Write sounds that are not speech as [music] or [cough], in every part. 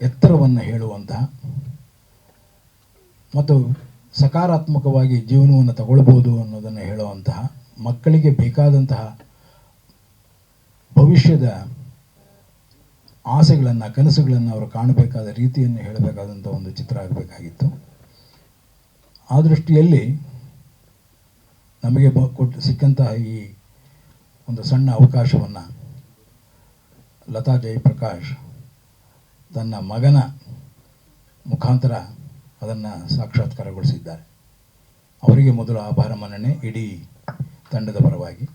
ಎತ್ತರವನ್ನು ಹೇಳುವಂತಹ ಮತ್ತು ಸಕಾರಾತ್ಮಕವಾಗಿ ಜೀವನವನ್ನು ತಗೊಳ್ಬೋದು ಅನ್ನೋದನ್ನು ಹೇಳುವಂತಹ ಮಕ್ಕಳಿಗೆ ಬೇಕಾದಂತಹ ಭವಿಷ್ಯದ ಆಸೆಗಳನ್ನು, ಕನಸುಗಳನ್ನು ಅವರು ಕಾಣಬೇಕಾದ ರೀತಿಯನ್ನು ಹೇಳಬೇಕಾದಂಥ ಒಂದು ಚಿತ್ರ ಆಗಬೇಕಾಗಿತ್ತು. ಆ ದೃಷ್ಟಿಯಲ್ಲಿ ನಮಗೆ ಬ ಕೊಟ್ಟು ಸಿಕ್ಕಂತಹ ಈ ಒಂದು ಸಣ್ಣ ಅವಕಾಶವನ್ನು ಲತಾ ಜಯಪ್ರಕಾಶ್ ತನ್ನ ಮಗನ ಮುಖಾಂತರ ಅದನ್ನು ಸಾಕ್ಷಾತ್ಕಾರಗೊಳಿಸಿದ್ದಾರೆ. ಅವರಿಗೆ ಮೊದಲು ಆಭಾರ ಮನ್ನಣೆ ಇಡೀ ತಂಡದ ಪರವಾಗಿ.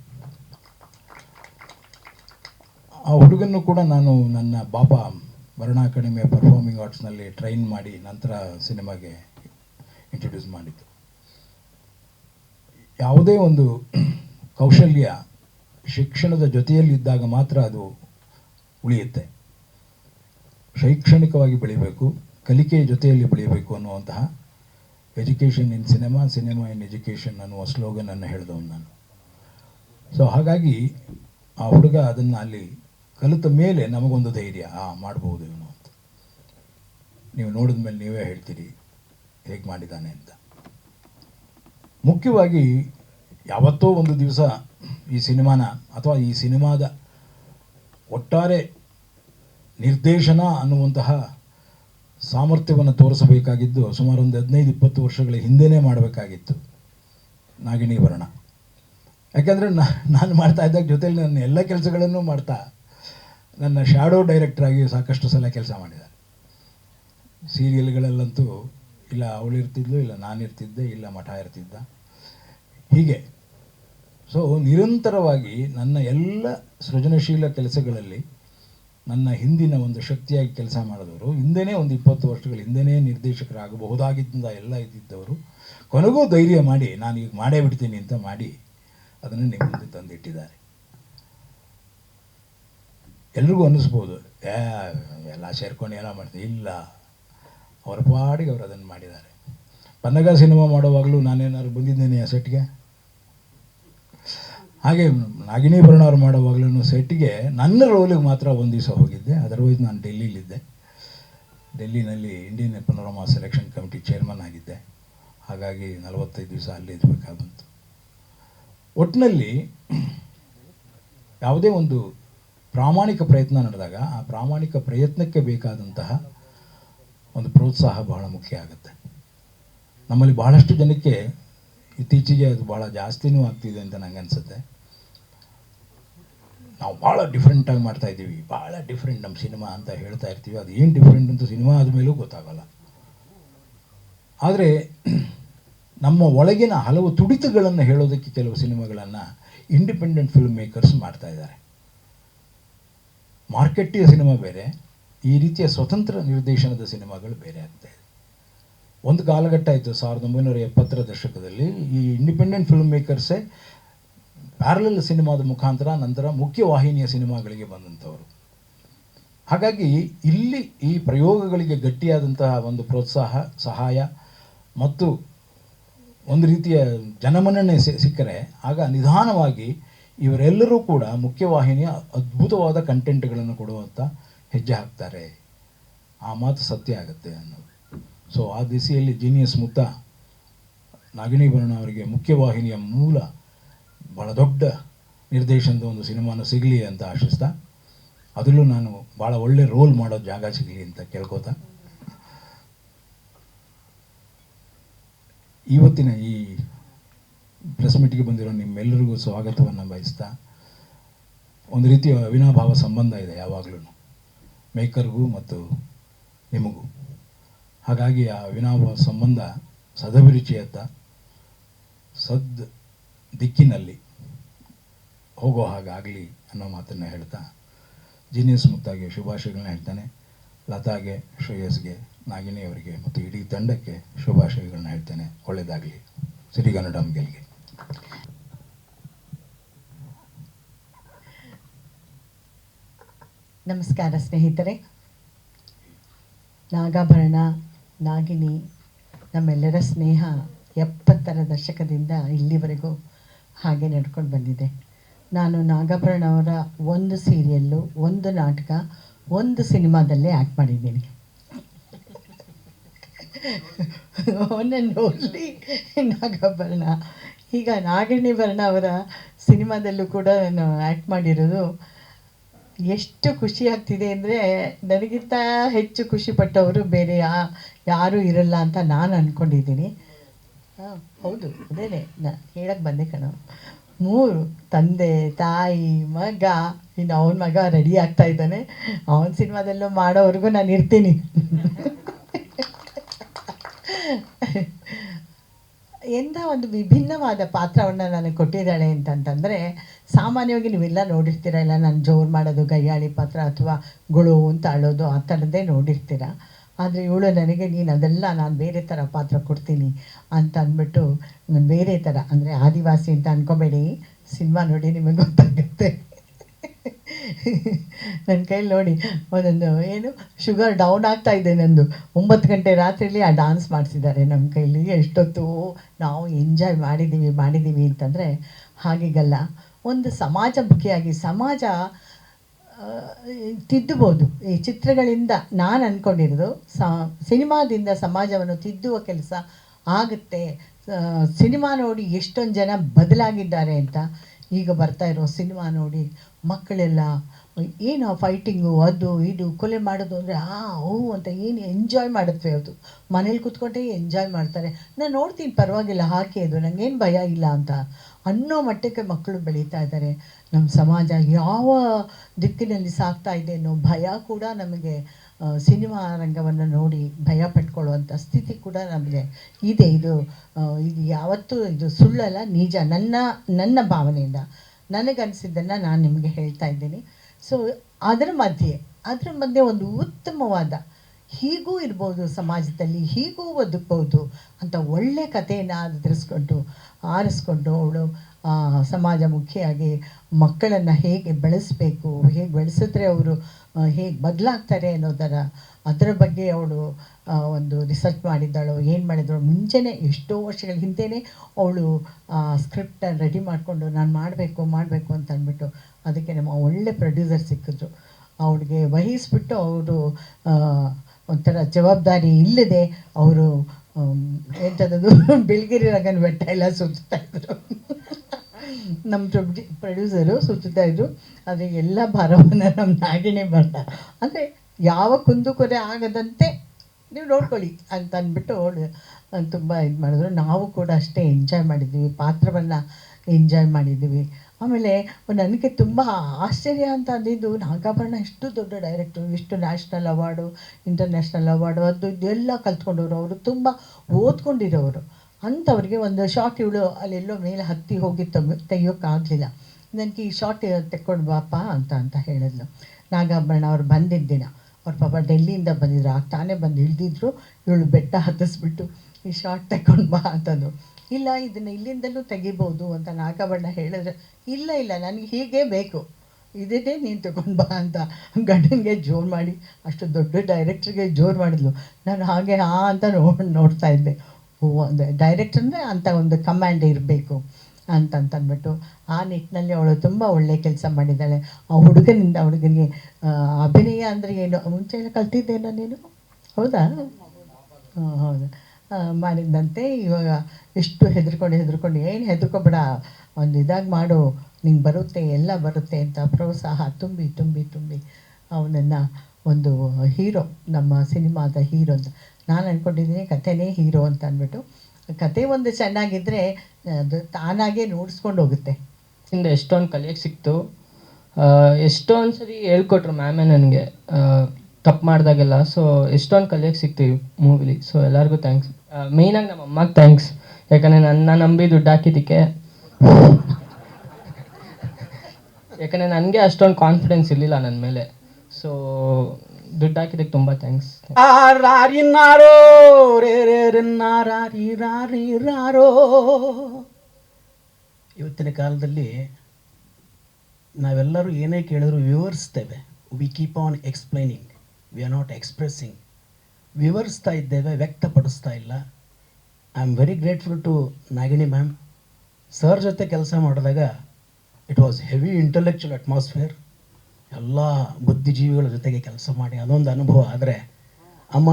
ಆ ಹುಡುಗನ್ನು ಕೂಡ ನಾನು ನನ್ನ ಬಾಪ ವರ್ಣ ಅಕಾಡೆಮಿಯ ಪರ್ಫಾರ್ಮಿಂಗ್ ಆರ್ಟ್ಸ್ನಲ್ಲಿ ಟ್ರೈನ್ ಮಾಡಿ ನಂತರ ಸಿನಿಮಾಗೆ ಇಂಟ್ರೊಡ್ಯೂಸ್ ಮಾಡಿದ್ದು. ಯಾವುದೇ ಒಂದು ಕೌಶಲ್ಯ ಶಿಕ್ಷಣದ ಜೊತೆಯಲ್ಲಿದ್ದಾಗ ಮಾತ್ರ ಅದು ಉಳಿಯುತ್ತೆ. ಶೈಕ್ಷಣಿಕವಾಗಿ ಬೆಳಿಬೇಕು ಕಲಿಕೆಯ ಜೊತೆಯಲ್ಲಿ ಬೆಳಿಬೇಕು ಅನ್ನುವಂತಹ education in cinema cinema in education ಅನ್ನುವ ಸ್ಲೋಗನನ್ನು ಹೇಳಿದವನು ನಾನು. ಸೊ ಹಾಗಾಗಿ ಆ ಹುಡುಗ ಅದನ್ನು ಅಲ್ಲಿ ಕಲಿತ ಮೇಲೆ ನಮಗೊಂದು ಧೈರ್ಯ, ಆ, ಮಾಡ್ಬೋದು ಇವನು ಅಂತ. ನೀವು ನೋಡಿದ ಮೇಲೆ ನೀವೇ ಹೇಳ್ತೀರಿ, ಹೇಗೆ ಮಾಡಿದ್ದಾನೆ ಅಂತ. ಮುಖ್ಯವಾಗಿ ಯಾವತ್ತೋ ಒಂದು ದಿವಸ ಈ ಸಿನಿಮಾನ, ಅಥವಾ ಈ ಸಿನಿಮಾದ ಒಟ್ಟಾರೆ ನಿರ್ದೇಶನ ಅನ್ನುವಂತಹ ಸಾಮರ್ಥ್ಯವನ್ನು ತೋರಿಸಬೇಕಾಗಿದ್ದು ಸುಮಾರು ಒಂದು ಹದಿನೈದು, ಇಪ್ಪತ್ತು ವರ್ಷಗಳ ಹಿಂದೆಯೇ ಮಾಡಬೇಕಾಗಿತ್ತು. ನಾಗಿಣಿ ವರ್ಣ. ಯಾಕೆಂದರೆ ನಾನು ಮಾಡ್ತಾ ಇದ್ದಾಗ ಜೊತೆಯಲ್ಲಿ ನನ್ನ ಎಲ್ಲ ಕೆಲಸಗಳನ್ನು ಮಾಡ್ತಾ, ನನ್ನ ಶ್ಯಾಡೋ ಡೈರೆಕ್ಟ್ರಾಗಿ ಸಾಕಷ್ಟು ಸಲ ಕೆಲಸ ಮಾಡಿದ್ದಾರೆ ಸೀರಿಯಲ್ಗಳಲ್ಲಂತೂ ಇಲ್ಲ ಅವಳು ಇರ್ತಿದ್ಲು, ಇಲ್ಲ ನಾನು ಇರ್ತಿದ್ದೆ, ಇಲ್ಲ ಮಠ ಇರ್ತಿದ್ದ. ಹೀಗೆ. ಸೊ ನಿರಂತರವಾಗಿ ನನ್ನ ಎಲ್ಲ ಸೃಜನಶೀಲ ಕೆಲಸಗಳಲ್ಲಿ ನನ್ನ ಹಿಂದಿನ ಒಂದು ಶಕ್ತಿಯಾಗಿ ಕೆಲಸ ಮಾಡಿದವರು, ಹಿಂದೆನೇ ಒಂದು ಇಪ್ಪತ್ತು ವರ್ಷಗಳ ಹಿಂದೆನೇ ನಿರ್ದೇಶಕರಾಗಬಹುದಾಗಿದ್ದ ಎಲ್ಲ ಇದ್ದಿದ್ದವರು, ಕೊನೆಗೂ ಧೈರ್ಯ ಮಾಡಿ ನಾನು ಈಗ ಮಾಡೇ ಬಿಡ್ತೀನಿ ಅಂತ ಮಾಡಿ ಅದನ್ನು ನಿಮ್ಮ ಮುಂದೆ ತಂದಿಟ್ಟಿದ್ದಾರೆ. ಎಲ್ರಿಗೂ ಅನ್ನಿಸ್ಬೋದು ಎಲ್ಲ ಸೇರ್ಕೊಂಡು ಏನೋ ಮಾಡ್ತೀನಿ ಇಲ್ಲ, ಅವರ ಪಾಡಿಗೆ ಅವರು ಅದನ್ನು ಮಾಡಿದ್ದಾರೆ. ಪನ್ನಗ ಸಿನಿಮಾ ಮಾಡುವಾಗಲೂ ನಾನೇನಾದ್ರು ಬಂದಿದ್ದೇನೆ ಆ ಸೆಟ್ಗೆ? ಹಾಗೆ ನಾಗಿನಿ ಭರಣ ಅವ್ರು ಮಾಡುವಾಗಲೂ ಸೆಟ್ಗೆ ನನ್ನ ರೋಲಿಗೆ ಮಾತ್ರ ಒಂದು ದಿವಸ ಹೋಗಿದ್ದೆ. ಅದರ್ವೈಸ್ ನಾನು ಡೆಲ್ಲಿಲಿದ್ದೆ ಡೆಲ್ಲಿನಲ್ಲಿ Indian panorama selection committee chairman ಆಗಿದ್ದೆ. ಹಾಗಾಗಿ ನಲವತ್ತೈದು ದಿವಸ ಅಲ್ಲಿ ಇರಬೇಕಾದಂತು. ಒಟ್ಟಿನಲ್ಲಿ ಯಾವುದೇ ಒಂದು ಪ್ರಾಮಾಣಿಕ ಪ್ರಯತ್ನ ನಡೆದಾಗ ಆ ಪ್ರಾಮಾಣಿಕ ಪ್ರಯತ್ನಕ್ಕೆ ಬೇಕಾದಂತಹ ಒಂದು ಪ್ರೋತ್ಸಾಹ ಬಹಳ ಮುಖ್ಯ ಆಗುತ್ತೆ. ನಮ್ಮಲ್ಲಿ ಬಹಳಷ್ಟು ಜನಕ್ಕೆ ಇತ್ತೀಚೆಗೆ ಅದು ಭಾಳ ಜಾಸ್ತಿನೂ ಆಗ್ತಿದೆ ಅಂತ ನನಗೆ ಅನಿಸುತ್ತೆ ನಾವು ಭಾಳ ಡಿಫ್ರೆಂಟಾಗಿ ಮಾಡ್ತಾ ಇದ್ದೀವಿ. ಭಾಳ ಡಿಫ್ರೆಂಟ್ ನಮ್ಮ ಸಿನಿಮಾ ಅಂತ ಹೇಳ್ತಾ ಇರ್ತೀವಿ. ಅದು ಏನು ಡಿಫ್ರೆಂಟ್ ಅಂತ ಸಿನಿಮಾ ಆದಮೇಲೂ ಗೊತ್ತಾಗಲ್ಲ. ಆದರೆ ನಮ್ಮ ಒಳಗಿನ ಹಲವು ತುಡಿತಗಳನ್ನು ಹೇಳೋದಕ್ಕೆ ಕೆಲವು ಸಿನಿಮಾಗಳನ್ನು ಇಂಡಿಪೆಂಡೆಂಟ್ ಫಿಲ್ಮ್ ಮೇಕರ್ಸ್ ಮಾಡ್ತಾ ಇದ್ದಾರೆ. ಮಾರ್ಕೆಟ್ಟಿಯ ಸಿನಿಮಾ ಬೇರೆ, ಈ ರೀತಿಯ ಸ್ವತಂತ್ರ ನಿರ್ದೇಶನದ ಸಿನಿಮಾಗಳು ಬೇರೆ ಆಗ್ತಾ ಇದೆ. ಒಂದು ಕಾಲಘಟ್ಟ ಇತ್ತು ಸಾವಿರದ ಒಂಬೈನೂರ ಎಪ್ಪತ್ತರ ದಶಕದಲ್ಲಿ ಈ ಇಂಡಿಪೆಂಡೆಂಟ್ ಫಿಲ್ಮ್ ಮೇಕರ್ಸೇ ಪ್ಯಾರಲಲ್ ಸಿನಿಮಾದ ಮುಖಾಂತರ ನಂತರ ಮುಖ್ಯವಾಹಿನಿಯ ಸಿನಿಮಾಗಳಿಗೆ ಬಂದಂಥವರು. ಹಾಗಾಗಿ ಇಲ್ಲಿ ಈ ಪ್ರಯೋಗಗಳಿಗೆ ಗಟ್ಟಿಯಾದಂತಹ ಒಂದು ಪ್ರೋತ್ಸಾಹ, ಸಹಾಯ ಮತ್ತು ಒಂದು ರೀತಿಯ ಜನಮನ್ನಣೆ ಸಿಕ್ಕರೆ ಆಗ ನಿಧಾನವಾಗಿ ಇವರೆಲ್ಲರೂ ಕೂಡ ಮುಖ್ಯವಾಹಿನಿಯ ಅದ್ಭುತವಾದ ಕಂಟೆಂಟ್ಗಳನ್ನು ಕೊಡುವಂಥ ಹೆಜ್ಜೆ ಹಾಕ್ತಾರೆ. ಆ ಮಾತು ಸತ್ಯ ಆಗುತ್ತೆ ಅನ್ನೋದು. ಸೊ ಆ ದಿಸೆಯಲ್ಲಿ ಜೀನಿಯಸ್ ಮುತ್ತ ನಾಗಿನಿ ಭರಣ ಅವರಿಗೆ ಮುಖ್ಯವಾಹಿನಿಯ ಮೂಲ ಭಾಳ ದೊಡ್ಡ ನಿರ್ದೇಶನದ ಒಂದು ಸಿನಿಮಾನು ಸಿಗಲಿ ಅಂತ ಆಶಿಸ್ತಾ, ಅದರಲ್ಲೂ ನಾನು ಭಾಳ ಒಳ್ಳೆ ರೋಲ್ ಮಾಡೋ ಜಾಗ ಸಿಗಲಿ ಅಂತ ಕೇಳ್ಕೋತಾ. ಇವತ್ತಿನ ಈ ಪ್ರೆಸ್ ಮೀಟ್ಗೆ ಬಂದಿರೋ ನಿಮ್ಮೆಲ್ಲರಿಗೂ ಸ್ವಾಗತವನ್ನು ಬಯಸ್ತಾ, ಒಂದು ರೀತಿಯ ಅವಿನಾಭಾವ ಸಂಬಂಧ ಇದೆ ಯಾವಾಗಲೂ ಮೇಕರ್ಗೂ ಮತ್ತು ನಿಮಗೂ. ಹಾಗಾಗಿ ಆ ಅವಿನಾಭಾವ ಸಂಬಂಧ ಸದಭಿರುಚಿಯತ್ತ ಸದ್ ದಿಕ್ಕಿನಲ್ಲಿ ಹೋಗೋ ಹಾಗಾಗಲಿ ಅನ್ನೋ ಮಾತನ್ನು ಹೇಳ್ತಾ ಜೀನಿಯಸ್ ಮುತ್ತಾಗೆ ಶುಭಾಶಯಗಳನ್ನ ಹೇಳ್ತಾನೆ. ಲತಾಗೆ, ಶ್ರೇಯಸ್ಗೆ ನಾಗಿನಿ ಅವರಿಗೆ ಮತ್ತು ಇಡೀ ತಂಡಕ್ಕೆ ಶುಭಾಶಯಗಳನ್ನ ಹೇಳ್ತೇನೆ. ಒಳ್ಳೆಯದಾಗಲಿ ಸಿರಿಗನ್ನಡಮ್ ಗೆಲ್ಗೆ ನಮಸ್ಕಾರ ಸ್ನೇಹಿತರೆ. ನಾಗಾಭರಣ ನಾಗಿನಿ ನಮ್ಮೆಲ್ಲರ ಸ್ನೇಹ ಎಪ್ಪತ್ತರ ದಶಕದಿಂದ ಇಲ್ಲಿವರೆಗೂ ಹಾಗೆ ನಡ್ಕೊಂಡು ಬಂದಿದೆ. ನಾನು ನಾಗಾಭರಣ ಅವರ ಒಂದು ಸೀರಿಯಲ್ಲು, ಒಂದು ನಾಟಕ, ಒಂದು ಸಿನಿಮಾದಲ್ಲೇ ಆ್ಯಕ್ಟ್ ಮಾಡಿದ್ದೀನಿ. ಓನ್ಲಿ ನಾಗಾಭರಣ. ಈಗ ನಾಗಿಣಿ ಭರಣ ಅವರ ಸಿನಿಮಾದಲ್ಲೂ ಕೂಡ ನಾನು ಆ್ಯಕ್ಟ್ ಮಾಡಿರೋದು. ಎಷ್ಟು ಖುಷಿ ಆಗ್ತಿದೆ ಅಂದರೆ ನನಗಿಂತ ಹೆಚ್ಚು ಖುಷಿ ಪಟ್ಟವರು ಬೇರೆ ಯಾ, ಯಾರೂ ಇರಲ್ಲ ಅಂತ ನಾನು ಅಂದ್ಕೊಂಡಿದ್ದೀನಿ ಹೌದು, ಅದೇನೆ. ನಾನು ಹೇಳಕ್ಕೆ ಬಂದೆ ಕಣ. ಮೂರು. ತಂದೆ, ತಾಯಿ, ಮಗ. ಇನ್ನು ಅವನ ಮಗ ರೆಡಿ ಆಗ್ತಾ ಇದ್ದಾನೆ. ಅವನ ಸಿನಿಮಾದಲ್ಲೂ ಮಾಡೋವರೆಗೂ ನಾನು ಇರ್ತೀನಿ. ಎಂಥ ಒಂದು ವಿಭಿನ್ನವಾದ ಪಾತ್ರವನ್ನು ನನಗೆ ಕೊಟ್ಟಿದ್ದಾಳೆ ಅಂತಂತಂದರೆ, ಸಾಮಾನ್ಯವಾಗಿ ನೀವೆಲ್ಲ ನೋಡಿರ್ತೀರ? ಇಲ್ಲ, ನಾನು ಜೋರು ಮಾಡೋದು ಗಯ್ಯಾಳಿ ಪಾತ್ರ ಅಥವಾ ಗುಳು ಅಂತ ಅಳೋದು ಆ ಥರದ್ದೇ ನೋಡಿರ್ತೀರ? ಆದರೆ ಇವಳು ನನಗೆ, ನೀನು ಅದೆಲ್ಲ ನಾನು ಬೇರೆ ಥರ ಪಾತ್ರ ಕೊಡ್ತೀನಿ ಅಂತ ಅಂದ್ಬಿಟ್ಟು ನಾನು ಬೇರೆ ಥರ ಅಂದರೆ ಆದಿವಾಸಿ ಅಂತ ಅನ್ಕೋಬೇಡಿ. ಸಿನಿಮಾ ನೋಡಿ ನಿಮಗೆ ಗೊತ್ತಾಗುತ್ತೆ. ನನ್ನ ಕೈಲಿ ನೋಡಿ ಒಂದೊಂದು ಏನು, ಶುಗರ್ ಡೌನ್ ಆಗ್ತಾ ಇದೆ ನಂದು. ಒಂಬತ್ತು ಗಂಟೆ ರಾತ್ರಿಲಿ ಆ ಡಾನ್ಸ್ ಮಾಡಿಸಿದ್ದಾರೆ ನಮ್ಮ ಕೈಲಿ. ಎಷ್ಟೊತ್ತು ನಾವು ಎಂಜಾಯ್ ಮಾಡಿದ್ದೀವಿ ಮಾಡಿದ್ದೀವಿ ಅಂತಂದರೆ ಹಾಗೀಗಲ್ಲ. ಒಂದು ಸಮಾಜಮುಖಿಯಾಗಿ ಸಮಾಜ ತಿದ್ದಬೋದು. ಈ ಚಿತ್ರಗಳಿಂದ ನಾನು ಅಂದ್ಕೊಂಡಿರೋದು ಸ, ಸಿನಿಮಾದಿಂದ ಸಮಾಜವನ್ನು ತಿದ್ದುವ ಕೆಲಸ ಆಗುತ್ತೆ. ಸಿನಿಮಾ ನೋಡಿ ಎಷ್ಟೊಂದು ಜನ ಬದಲಾಗಿದ್ದಾರೆ ಅಂತ ಈಗ ಬರ್ತಾ ಇರೋ ಸಿನಿಮಾ ನೋಡಿ ಮಕ್ಕಳೆಲ್ಲ, ಏನು ಫೈಟಿಂಗು ಅದು ಇದು ಕೊಲೆ ಮಾಡೋದು ಅಂದರೆ, ಆ, ಹೂ ಅಂತ ಏನು ಎಂಜಾಯ್ ಮಾಡತ್ವೆ ಅದು. ಮನೇಲಿ ಕೂತ್ಕೊಂಡೇ ಎಂಜಾಯ್ ಮಾಡ್ತಾರೆ. ನಾನು ನೋಡ್ತೀನಿ ಪರವಾಗಿಲ್ಲ, ಹಾಕಿ ಅದು ನನಗೇನು ಭಯ ಇಲ್ಲ ಅಂತ ಅನ್ನೋ ಮಟ್ಟಕ್ಕೆ ಮಕ್ಕಳು ಬೆಳೀತಾ ಇದ್ದಾರೆ. ನಮ್ಮ ಸಮಾಜ ಯಾವ ದಿಕ್ಕಿನಲ್ಲಿ ಸಾಗ್ತಾ ಇದೆ ಅನ್ನೋ ಭಯ ಕೂಡ ನಮಗೆ ಸಿನಿಮಾ ರಂಗವನ್ನು ನೋಡಿ ಭಯ ಪಟ್ಕೊಳ್ಳುವಂಥ ಸ್ಥಿತಿ ಕೂಡ ನಮಗೆ ಇದೆ. ಇದು ಇದು ಯಾವತ್ತೂ ಇದು ಸುಳ್ಳಲ್ಲ, ನಿಜ. ನನ್ನ ನನ್ನ ಭಾವನೆಯಿಂದ, ನನಗನ್ಸಿದ್ದನ್ನು ನಾನು ನಿಮಗೆ ಹೇಳ್ತಾ ಇದ್ದೀನಿ. ಸೊ ಅದರ ಮಧ್ಯೆ ಅದರ ಮಧ್ಯೆ ಒಂದು ಉತ್ತಮವಾದ, ಹೀಗೂ ಇರ್ಬೋದು ಸಮಾಜದಲ್ಲಿ, ಹೀಗೂ ಬದುಕ್ಬೋದು ಅಂತ ಒಳ್ಳೆ ಕಥೆಯನ್ನು ಆಧರಿಸ್ಕೊಂಡು, ಆರಿಸ್ಕೊಂಡು ಅವಳು ಸಮಾಜಮುಖಿಯಾಗಿ ಮಕ್ಕಳನ್ನು ಹೇಗೆ ಬೆಳೆಸಬೇಕು, ಹೇಗೆ ಬೆಳೆಸಿದ್ರೆ ಅವರು ಹೇಗೆ ಬದಲಾಗ್ತಾರೆ ಅನ್ನೋದರ, ಅದರ ಬಗ್ಗೆ ಅವಳು ಒಂದು ರಿಸರ್ಚ್ ಮಾಡಿದ್ದಾಳು, ಏನು ಮಾಡಿದಳು ಮುಂಚೆನೇ ಎಷ್ಟೋ ವರ್ಷಗಳ ಹಿಂದೆಯೇ ಅವಳು ಸ್ಕ್ರಿಪ್ಟನ್ನು ರೆಡಿ ಮಾಡಿಕೊಂಡು ನಾನು ಮಾಡಬೇಕು ಮಾಡಬೇಕು ಅಂತ ಅಂದ್ಬಿಟ್ಟು ಅದಕ್ಕೆ ನಮ್ಮ ಒಳ್ಳೆ ಪ್ರೊಡ್ಯೂಸರ್ ಸಿಕ್ಕಿದ್ರು. ಅವಳಿಗೆ ವಹಿಸ್ಬಿಟ್ಟು ಅವರು ಒಂಥರ ಜವಾಬ್ದಾರಿ ಇಲ್ಲದೆ ಅವರು ಎಂಥದ್ದು ಬಿಳ್ಗಿರಿ ರಂಗನ ಬೆಟ್ಟ ಎಲ್ಲ ಸುತ್ತಾ ಇದ್ರು. ನಮ್ಮ ಪ್ರೊಡ್ಯೂಸರು ಸುತ್ತಾ ಇದ್ರು ಆದರೆ ಎಲ್ಲ ಭಾರವನ್ನು ನಮ್ಮ ನಾಗಿಣಿ ಬರ್ದ ಅಂದರೆ ಯಾವ ಕುಂದುಕೊರೆ ಆಗದಂತೆ ನೀವು ನೋಡ್ಕೊಳ್ಳಿ ಅಂತ ಅಂದ್ಬಿಟ್ಟು ತುಂಬ ಇದು ಮಾಡಿದ್ರು. ನಾವು ಕೂಡ ಅಷ್ಟೇ ಎಂಜಾಯ್ ಮಾಡಿದ್ವಿ. ಪಾತ್ರವನ್ನು ಎಂಜಾಯ್ ಮಾಡಿದ್ವಿ. ಆಮೇಲೆ ನನಗೆ ತುಂಬ ಆಶ್ಚರ್ಯ ಅಂತ ಅಂದಿದ್ದು, ನಾಗಾಭರಣ ಎಷ್ಟು ದೊಡ್ಡ ಡೈರೆಕ್ಟ್ರು. ಇಷ್ಟು ನ್ಯಾಷನಲ್ ಅವಾರ್ಡು, ಇಂಟರ್ನ್ಯಾಷನಲ್ ಅವಾರ್ಡು, ಅದು ಇದೆಲ್ಲ ಕಲ್ತ್ಕೊಂಡವರು. ಅವರು ತುಂಬ ಓದ್ಕೊಂಡಿರೋರು. ಅಂಥವ್ರಿಗೆ ಒಂದು ಶಾರ್ಟ್ ಇವಳು ಅಲ್ಲೆಲ್ಲೋ ಮೇಲೆ ಹತ್ತಿ ಹೋಗಿ ತೆಗ ತೆಗಿಯೋಕ್ಕಾಗಲಿಲ್ಲ ನನಗೆ ಈ ಶಾರ್ಟ್ ತೆಕ್ಕೊಂಡು ಬಾಪ ಅಂತ ಅಂತ ಹೇಳಿದ್ಲು. ನಾಗಾಭರಣ ಅವ್ರು ಬಂದಿದ್ದ ದಿನ. ಅವ್ರ ಪಾಪ ಡೆಲ್ಲಿಯಿಂದ ಬಂದಿದ್ರು. ಆಗ ತಾನೇ ಬಂದು ಇಳಿದಿದ್ರು. ಇವಳು ಬೆಟ್ಟ ಹತ್ತಿಸ್ಬಿಟ್ಟು, ಈ ಶಾರ್ಟ್ ತೆಕ್ಕೊಂಡು ಬಾ ಅಂತಂದು ಇಲ್ಲ, ಇದನ್ನು ಇಲ್ಲಿಂದಲೂ ತೆಗಿಬೋದು ಅಂತ ನಾಗಬಣ್ಣ ಹೇಳಿದ್ರೆ, ಇಲ್ಲ ಇಲ್ಲ, ನನಗೆ ಹೀಗೆ ಬೇಕು. ಇದನ್ನೇ ನೀನು ತಗೊಂಡು ಬಾ ಅಂತ ಗಂಡನಿಗೆ ಜೋರು ಮಾಡಿ, ಅಷ್ಟು ದೊಡ್ಡ ಡೈರೆಕ್ಟ್ರಿಗೆ ಜೋರು ಮಾಡಿದ್ಲು. ನಾನು ಹಾಗೆ ಆ ಅಂತ ನೋಡಿ, ನೋಡ್ತಾ ಇದ್ದೆ. ಒಂದು ಡೈರೆಕ್ಟ್ ಅಂದರೆ ಅಂಥ ಒಂದು ಕಮ್ಯಾಂಡ್ ಇರಬೇಕು ಅಂತಂತಂದ್ಬಿಟ್ಟು ಆ ನಿಟ್ಟಿನಲ್ಲಿ ಅವಳು ತುಂಬ ಒಳ್ಳೆ ಕೆಲಸ ಮಾಡಿದ್ದಾಳೆ ಆ ಹುಡುಗನಿಂದ ಹುಡುಗನಿಗೆ ಅಭಿನಯ ಅಂದರೆ ಏನು? ಮುಂಚೆ ಎಲ್ಲ ಕಲ್ತಿದ್ದೇನೋ ನೀನು? ಹೌದಾ? ಹಾಂ, ಹೌದು. ಮಾಡಿದ್ದಂತೆ ಇವಾಗ ಎಷ್ಟು ಹೆದರ್ಕೊಂಡು ಹೆದರ್ಕೊಂಡು ಏನು ಹೆದರ್ಕೊಬೇಡ, ಒಂದು ಇದಾಗಿ ಮಾಡು, ನಿಂಗೆ ಬರುತ್ತೆ, ಎಲ್ಲ ಬರುತ್ತೆ ಅಂತ ಪ್ರೋತ್ಸಾಹ ತುಂಬಿ ತುಂಬಿ ತುಂಬಿ ಅವನನ್ನು ಒಂದು ಹೀರೋ, ನಮ್ಮ ಸಿನಿಮಾದ ಹೀರೋ ಅಂತ. ನಾನು ಅಂದ್ಕೊಂಡಿದ್ದೀನಿ ಕಥೆನೇ ಹೀರೋ ಅಂತ ಅಂದ್ಬಿಟ್ಟು. ಕತೆ ಒಂದು ಚೆನ್ನಾಗಿದ್ದರೆ ಅದು ತಾನಾಗೇ ನೋಡಿಸ್ಕೊಂಡು ಹೋಗುತ್ತೆ. ಇಂದ ಎಷ್ಟೊಂದು ಕಲಿಯಕ್ಕೆ ಸಿಕ್ತು. ಎಷ್ಟೊಂದು ಸರಿ ಹೇಳ್ಕೊಟ್ರು ಮ್ಯಾಮೇ ನನಗೆ. ತಪ್ಪು ಮಾಡಿದಾಗೆಲ್ಲ. ಸೊ ಎಷ್ಟೊಂದು ಕಲಿಯಕ್ಕೆ ಸಿಕ್ತು ಈ ಮೂವಿಲಿ ಸೊ ಎಲ್ಲರಿಗೂ ಥ್ಯಾಂಕ್ಸ್ ಮೇಯ್ನಾಗಿ ನಮ್ಮ ಅಮ್ಮಗೆ ಥ್ಯಾಂಕ್ಸ್ ಯಾಕಂದರೆ ನನ್ನ ನಂಬಿ ದುಡ್ಡು ಹಾಕಿದ್ದಕ್ಕೆ. ಯಾಕಂದರೆ ನನಗೆ ಅಷ್ಟೊಂದು ಕಾನ್ಫಿಡೆನ್ಸ್ ಇರಲಿಲ್ಲ ನನ್ನ ಮೇಲೆ. ಸೊ ದುಡ್ಡು ಹಾಕಿದಕ್ಕೆ ತುಂಬ ಥ್ಯಾಂಕ್ಸ್ ಆರಾರಿನಾರೋ ರೇ ರೇ ರಾರಿ ರಾರಿ, ರಾರೋ. ಇವತ್ತಿನ ಕಾಲದಲ್ಲಿ ನಾವೆಲ್ಲರೂ ಏನೇ ಕೇಳಿದ್ರು ವಿವರಿಸ್ತೇವೆ. We keep on explaining we are not expressing ವಿವರಿಸ್ತಾ ಇದ್ದೇವೆ, ವ್ಯಕ್ತಪಡಿಸ್ತಾ ಇಲ್ಲ. I am very grateful to Nagini ma'am sir ಜೊತೆ ಕೆಲಸ ಮಾಡಿದಾಗ it was heavy intellectual atmosphere ಎಲ್ಲ ಬುದ್ಧಿಜೀವಿಗಳ ಜೊತೆಗೆ ಕೆಲಸ ಮಾಡಿ ಅದೊಂದು ಅನುಭವ ಆದರೆ ಅಮ್ಮ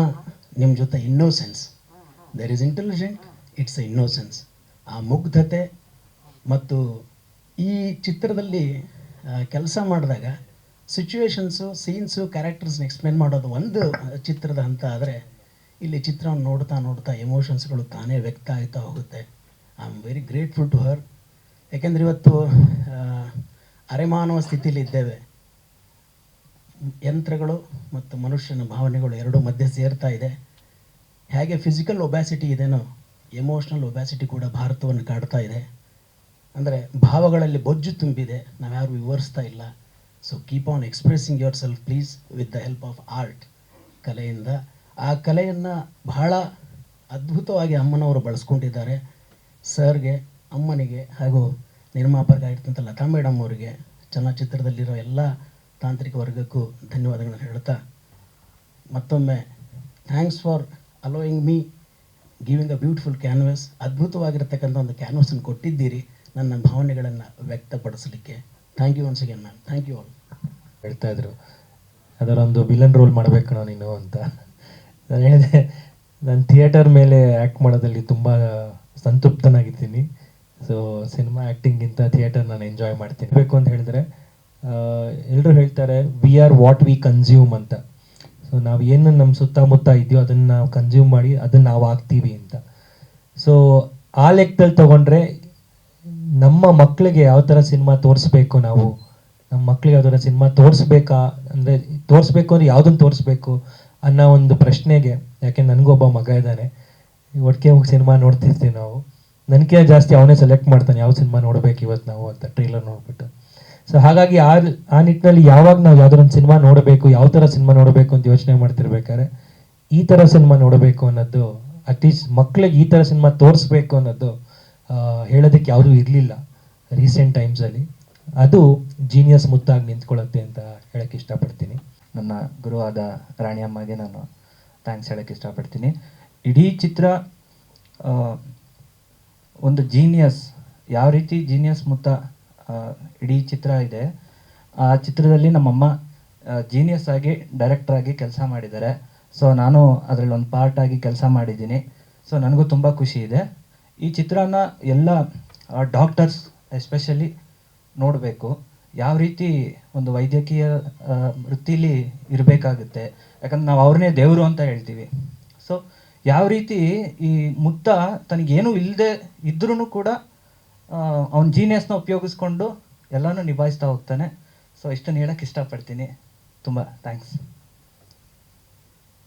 ನಿಮ್ಮ ಜೊತೆ innocence there is intelligent it's a innocence ಆ ಮುಗ್ಧತೆ ಮತ್ತು ಈ ಚಿತ್ರದಲ್ಲಿ ಕೆಲಸ ಮಾಡಿದಾಗ ಸಿಚುವೇಶನ್ಸು ಸೀನ್ಸು ಕ್ಯಾರೆಕ್ಟರ್ಸ್ನ ಎಕ್ಸ್ಪ್ಲೇನ್ ಮಾಡೋದು ಒಂದು ಚಿತ್ರದ ಹಂತ ಆದರೆ ಇಲ್ಲಿ ಚಿತ್ರವನ್ನು ನೋಡ್ತಾ ನೋಡ್ತಾ ಎಮೋಷನ್ಸ್ಗಳು ತಾನೇ ವ್ಯಕ್ತ ಆಗ್ತಾ ಹೋಗುತ್ತೆ. I am very grateful to her ಯಾಕೆಂದರೆ ಇವತ್ತು ಅರೆಮಾನವ ಸ್ಥಿತಿಯಲ್ಲಿ ಇದ್ದೇವೆ. ಯಂತ್ರಗಳು ಮತ್ತು ಮನುಷ್ಯನ ಭಾವನೆಗಳು ಎರಡೂ ಮಧ್ಯೆ ಸೇರ್ತಾ ಇದೆ. ಹೇಗೆ ಫಿಸಿಕಲ್ ಒಬ್ಯಾಸಿಟಿ ಇದೆನೋ ಎಮೋಷ್ನಲ್ ಒಬ್ಯಾಸಿಟಿ ಕೂಡ ಭಾರತವನ್ನು ಕಾಡ್ತಾ ಇದೆ. ಅಂದರೆ ಭಾವಗಳಲ್ಲಿ ಬೊಜ್ಜು ತುಂಬಿದೆ ನಾವು ಯಾರು ವಿವರಿಸ್ತಾ ಇಲ್ಲ. So keep on expressing yourself please with the help of art ಕಲೆಯಿಂದ. ಆ ಕಲೆಯನ್ನು ಬಹಳ ಅದ್ಭುತವಾಗಿ ಅಮ್ಮನವರು ಬಳಸ್ಕೊಂಡಿದ್ದಾರೆ. ಸರ್ಗೆ, ಅಮ್ಮನಿಗೆ ಹಾಗೂ ನಿರ್ಮಾಪಕರಾಗಿರ್ತಂಥ ಲತಾ ಮೇಡಮ್ ಅವರಿಗೆ, ಚಲನಚಿತ್ರದಲ್ಲಿರೋ ಎಲ್ಲ ತಾಂತ್ರಿಕ ವರ್ಗಕ್ಕೂ ಧನ್ಯವಾದಗಳನ್ನು ಹೇಳ್ತಾ ಮತ್ತೊಮ್ಮೆ thanks for allowing me giving a beautiful canvas ಅದ್ಭುತವಾಗಿರ್ತಕ್ಕಂಥ ಒಂದು ಕ್ಯಾನ್ವಸನ್ನು ಕೊಟ್ಟಿದ್ದೀರಿ. ನನ್ನ ಭಾವನೆಗಳನ್ನು ವ್ಯಕ್ತಪಡಿಸಲಿಕ್ಕೆ. Thank you once again ma'am thank you all ಹೇಳ್ತಾ ಇದ್ರು. ಅದರೊಂದು ವಿಲನ್ ರೋಲ್ ಮಾಡಬೇಕು ನೀನು ಅಂತ. ನಾನು ಹೇಳಿದೆ, ನಾನು ಥಿಯೇಟರ್ ಮೇಲೆ ಆ್ಯಕ್ಟ್ ಮಾಡೋದಲ್ಲಿ ತುಂಬ ಸಂತೃಪ್ತನಾಗಿದ್ದೀನಿ. ಸೊ ಸಿನಿಮಾ ಆ್ಯಕ್ಟಿಂಗಿಂತ ಥಿಯೇಟರ್ ನಾನು ಎಂಜಾಯ್ ಮಾಡ್ತೀನಿ. ಬೇಕು ಅಂತ ಹೇಳಿದ್ರೆ ಎಲ್ಲರೂ ಹೇಳ್ತಾರೆ we are what we consume ಅಂತ. ಸೊ ನಾವು ಏನು ನಮ್ಮ ಸುತ್ತಮುತ್ತ ಇದೆಯೋ ಅದನ್ನು ನಾವು ಕನ್ಸ್ಯೂಮ್ ಮಾಡಿ ಅದನ್ನು ನಾವು ಆಗ್ತೀವಿ ಅಂತ. ಸೊ ಆ ಲೆಕ್ಕದಲ್ಲಿ ತಗೊಂಡ್ರೆ ನಮ್ಮ ಮಕ್ಕಳಿಗೆ ಯಾವ ಥರ ಸಿನಿಮಾ ತೋರಿಸ್ಬೇಕು ನಾವು? ನಮ್ಮ ಮಕ್ಕಳಿಗೆ ಯಾವ ಥರ ಸಿನಿಮಾ ತೋರಿಸ್ಬೇಕಾ? ಅಂದರೆ ತೋರಿಸ್ಬೇಕು ಅಂದರೆ ಯಾವುದನ್ನು ತೋರಿಸ್ಬೇಕು ಅನ್ನೋ ಒಂದು ಪ್ರಶ್ನೆಗೆ, ಯಾಕೆ ನನಗೊಬ್ಬ ಮಗ ಇದ್ದಾನೆ ಒಟ್ಟಿಗೆ ಹೋಗಿ ಸಿನಿಮಾ ನೋಡ್ತಿರ್ತೀವಿ ನಾವು. ನನಗೆ ಜಾಸ್ತಿ ಅವನೇ ಸೆಲೆಕ್ಟ್ ಮಾಡ್ತಾನೆ, ಯಾವ ಸಿನಿಮಾ ನೋಡ್ಬೇಕು ಇವತ್ತು ನಾವು ಅಂತ ಟ್ರೈಲರ್ ನೋಡ್ಬಿಟ್ಟು. ಸೊ ಹಾಗಾಗಿ ಆ ಆ ನಿಟ್ಟಿನಲ್ಲಿ ಯಾವಾಗ ನಾವು ಯಾವ್ದಾದ್ರು ಒಂದು ಸಿನಿಮಾ ನೋಡಬೇಕು, ಯಾವ ಥರ ಸಿನಿಮಾ ನೋಡಬೇಕು ಅಂತ ಯೋಚನೆ ಮಾಡ್ತಿರ್ಬೇಕಾದ್ರೆ, ಈ ಥರ ಸಿನಿಮಾ ನೋಡಬೇಕು ಅನ್ನೋದು ಅಟ್ಲೀಸ್ಟ್ ಮಕ್ಕಳಿಗೆ ಈ ಥರ ಸಿನಿಮಾ ತೋರಿಸ್ಬೇಕು ಅನ್ನೋದು ಹೇಳೋದಕ್ಕೆ ಯಾವುದೂ ಇರಲಿಲ್ಲ ರೀಸೆಂಟ್ ಟೈಮ್ಸಲ್ಲಿ ಅದು ಜೀನಿಯಸ್ ಮುತ್ತಾಗಿ ನಿಂತ್ಕೊಳ್ಳುತ್ತೆ ಅಂತ ಹೇಳಕ್ಕೆ ಇಷ್ಟಪಡ್ತೀನಿ. ನನ್ನ ಗುರುವಾದ ರಾಣಿಯಮ್ಮಗೆ ನಾನು ಥ್ಯಾಂಕ್ಸ್ ಹೇಳಕ್ಕೆ ಇಷ್ಟಪಡ್ತೀನಿ. ಇಡೀ ಚಿತ್ರ ಒಂದು ಜೀನಿಯಸ್ ಯಾವ ರೀತಿ ಜೀನಿಯಸ್ ಮುತ್ತ ಇಡೀ ಚಿತ್ರ ಇದೆ. ಆ ಚಿತ್ರದಲ್ಲಿ ನಮ್ಮಮ್ಮ ಜೀನಿಯಸ್ ಆಗಿ ಡೈರೆಕ್ಟರ್ ಆಗಿ ಕೆಲಸ ಮಾಡಿದ್ದಾರೆ. ಸೊ ನಾನು ಅದರಲ್ಲಿ ಒಂದು ಪಾರ್ಟ್ ಆಗಿ ಕೆಲಸ ಮಾಡಿದ್ದೀನಿ. ಸೊ ನನಗೂ ತುಂಬ ಖುಷಿ ಇದೆ. ಈ ಚಿತ್ರನ ಎಲ್ಲ ಡಾಕ್ಟರ್ಸ್ ಎಸ್ಪೆಷಲಿ ನೋಡಬೇಕು. ಯಾವ ರೀತಿ ಒಂದು ವೈದ್ಯಕೀಯ ವೃತ್ತಿಲಿ ಇರಬೇಕಾಗುತ್ತೆ. ಯಾಕಂದ್ರೆ ನಾವು ಅವ್ರನ್ನೇ ದೇವರು ಅಂತ ಹೇಳ್ತೀವಿ. ಸೊ ಯಾವ ರೀತಿ ಈ ಮುತ್ತ ತನಗೇನು ಇಲ್ಲದೆ ಇದ್ರೂ ಕೂಡ ಅವನ ಜೀನಿಯಸ್ನ ಉಪಯೋಗಿಸ್ಕೊಂಡು ಎಲ್ಲನೂ ನಿಭಾಯಿಸ್ತಾ ಹೋಗ್ತಾನೆ. ಸೊ ಇಷ್ಟನ್ನು ಹೇಳಕ್ಕೆ ಇಷ್ಟಪಡ್ತೀನಿ. ತುಂಬ ಥ್ಯಾಂಕ್ಸ್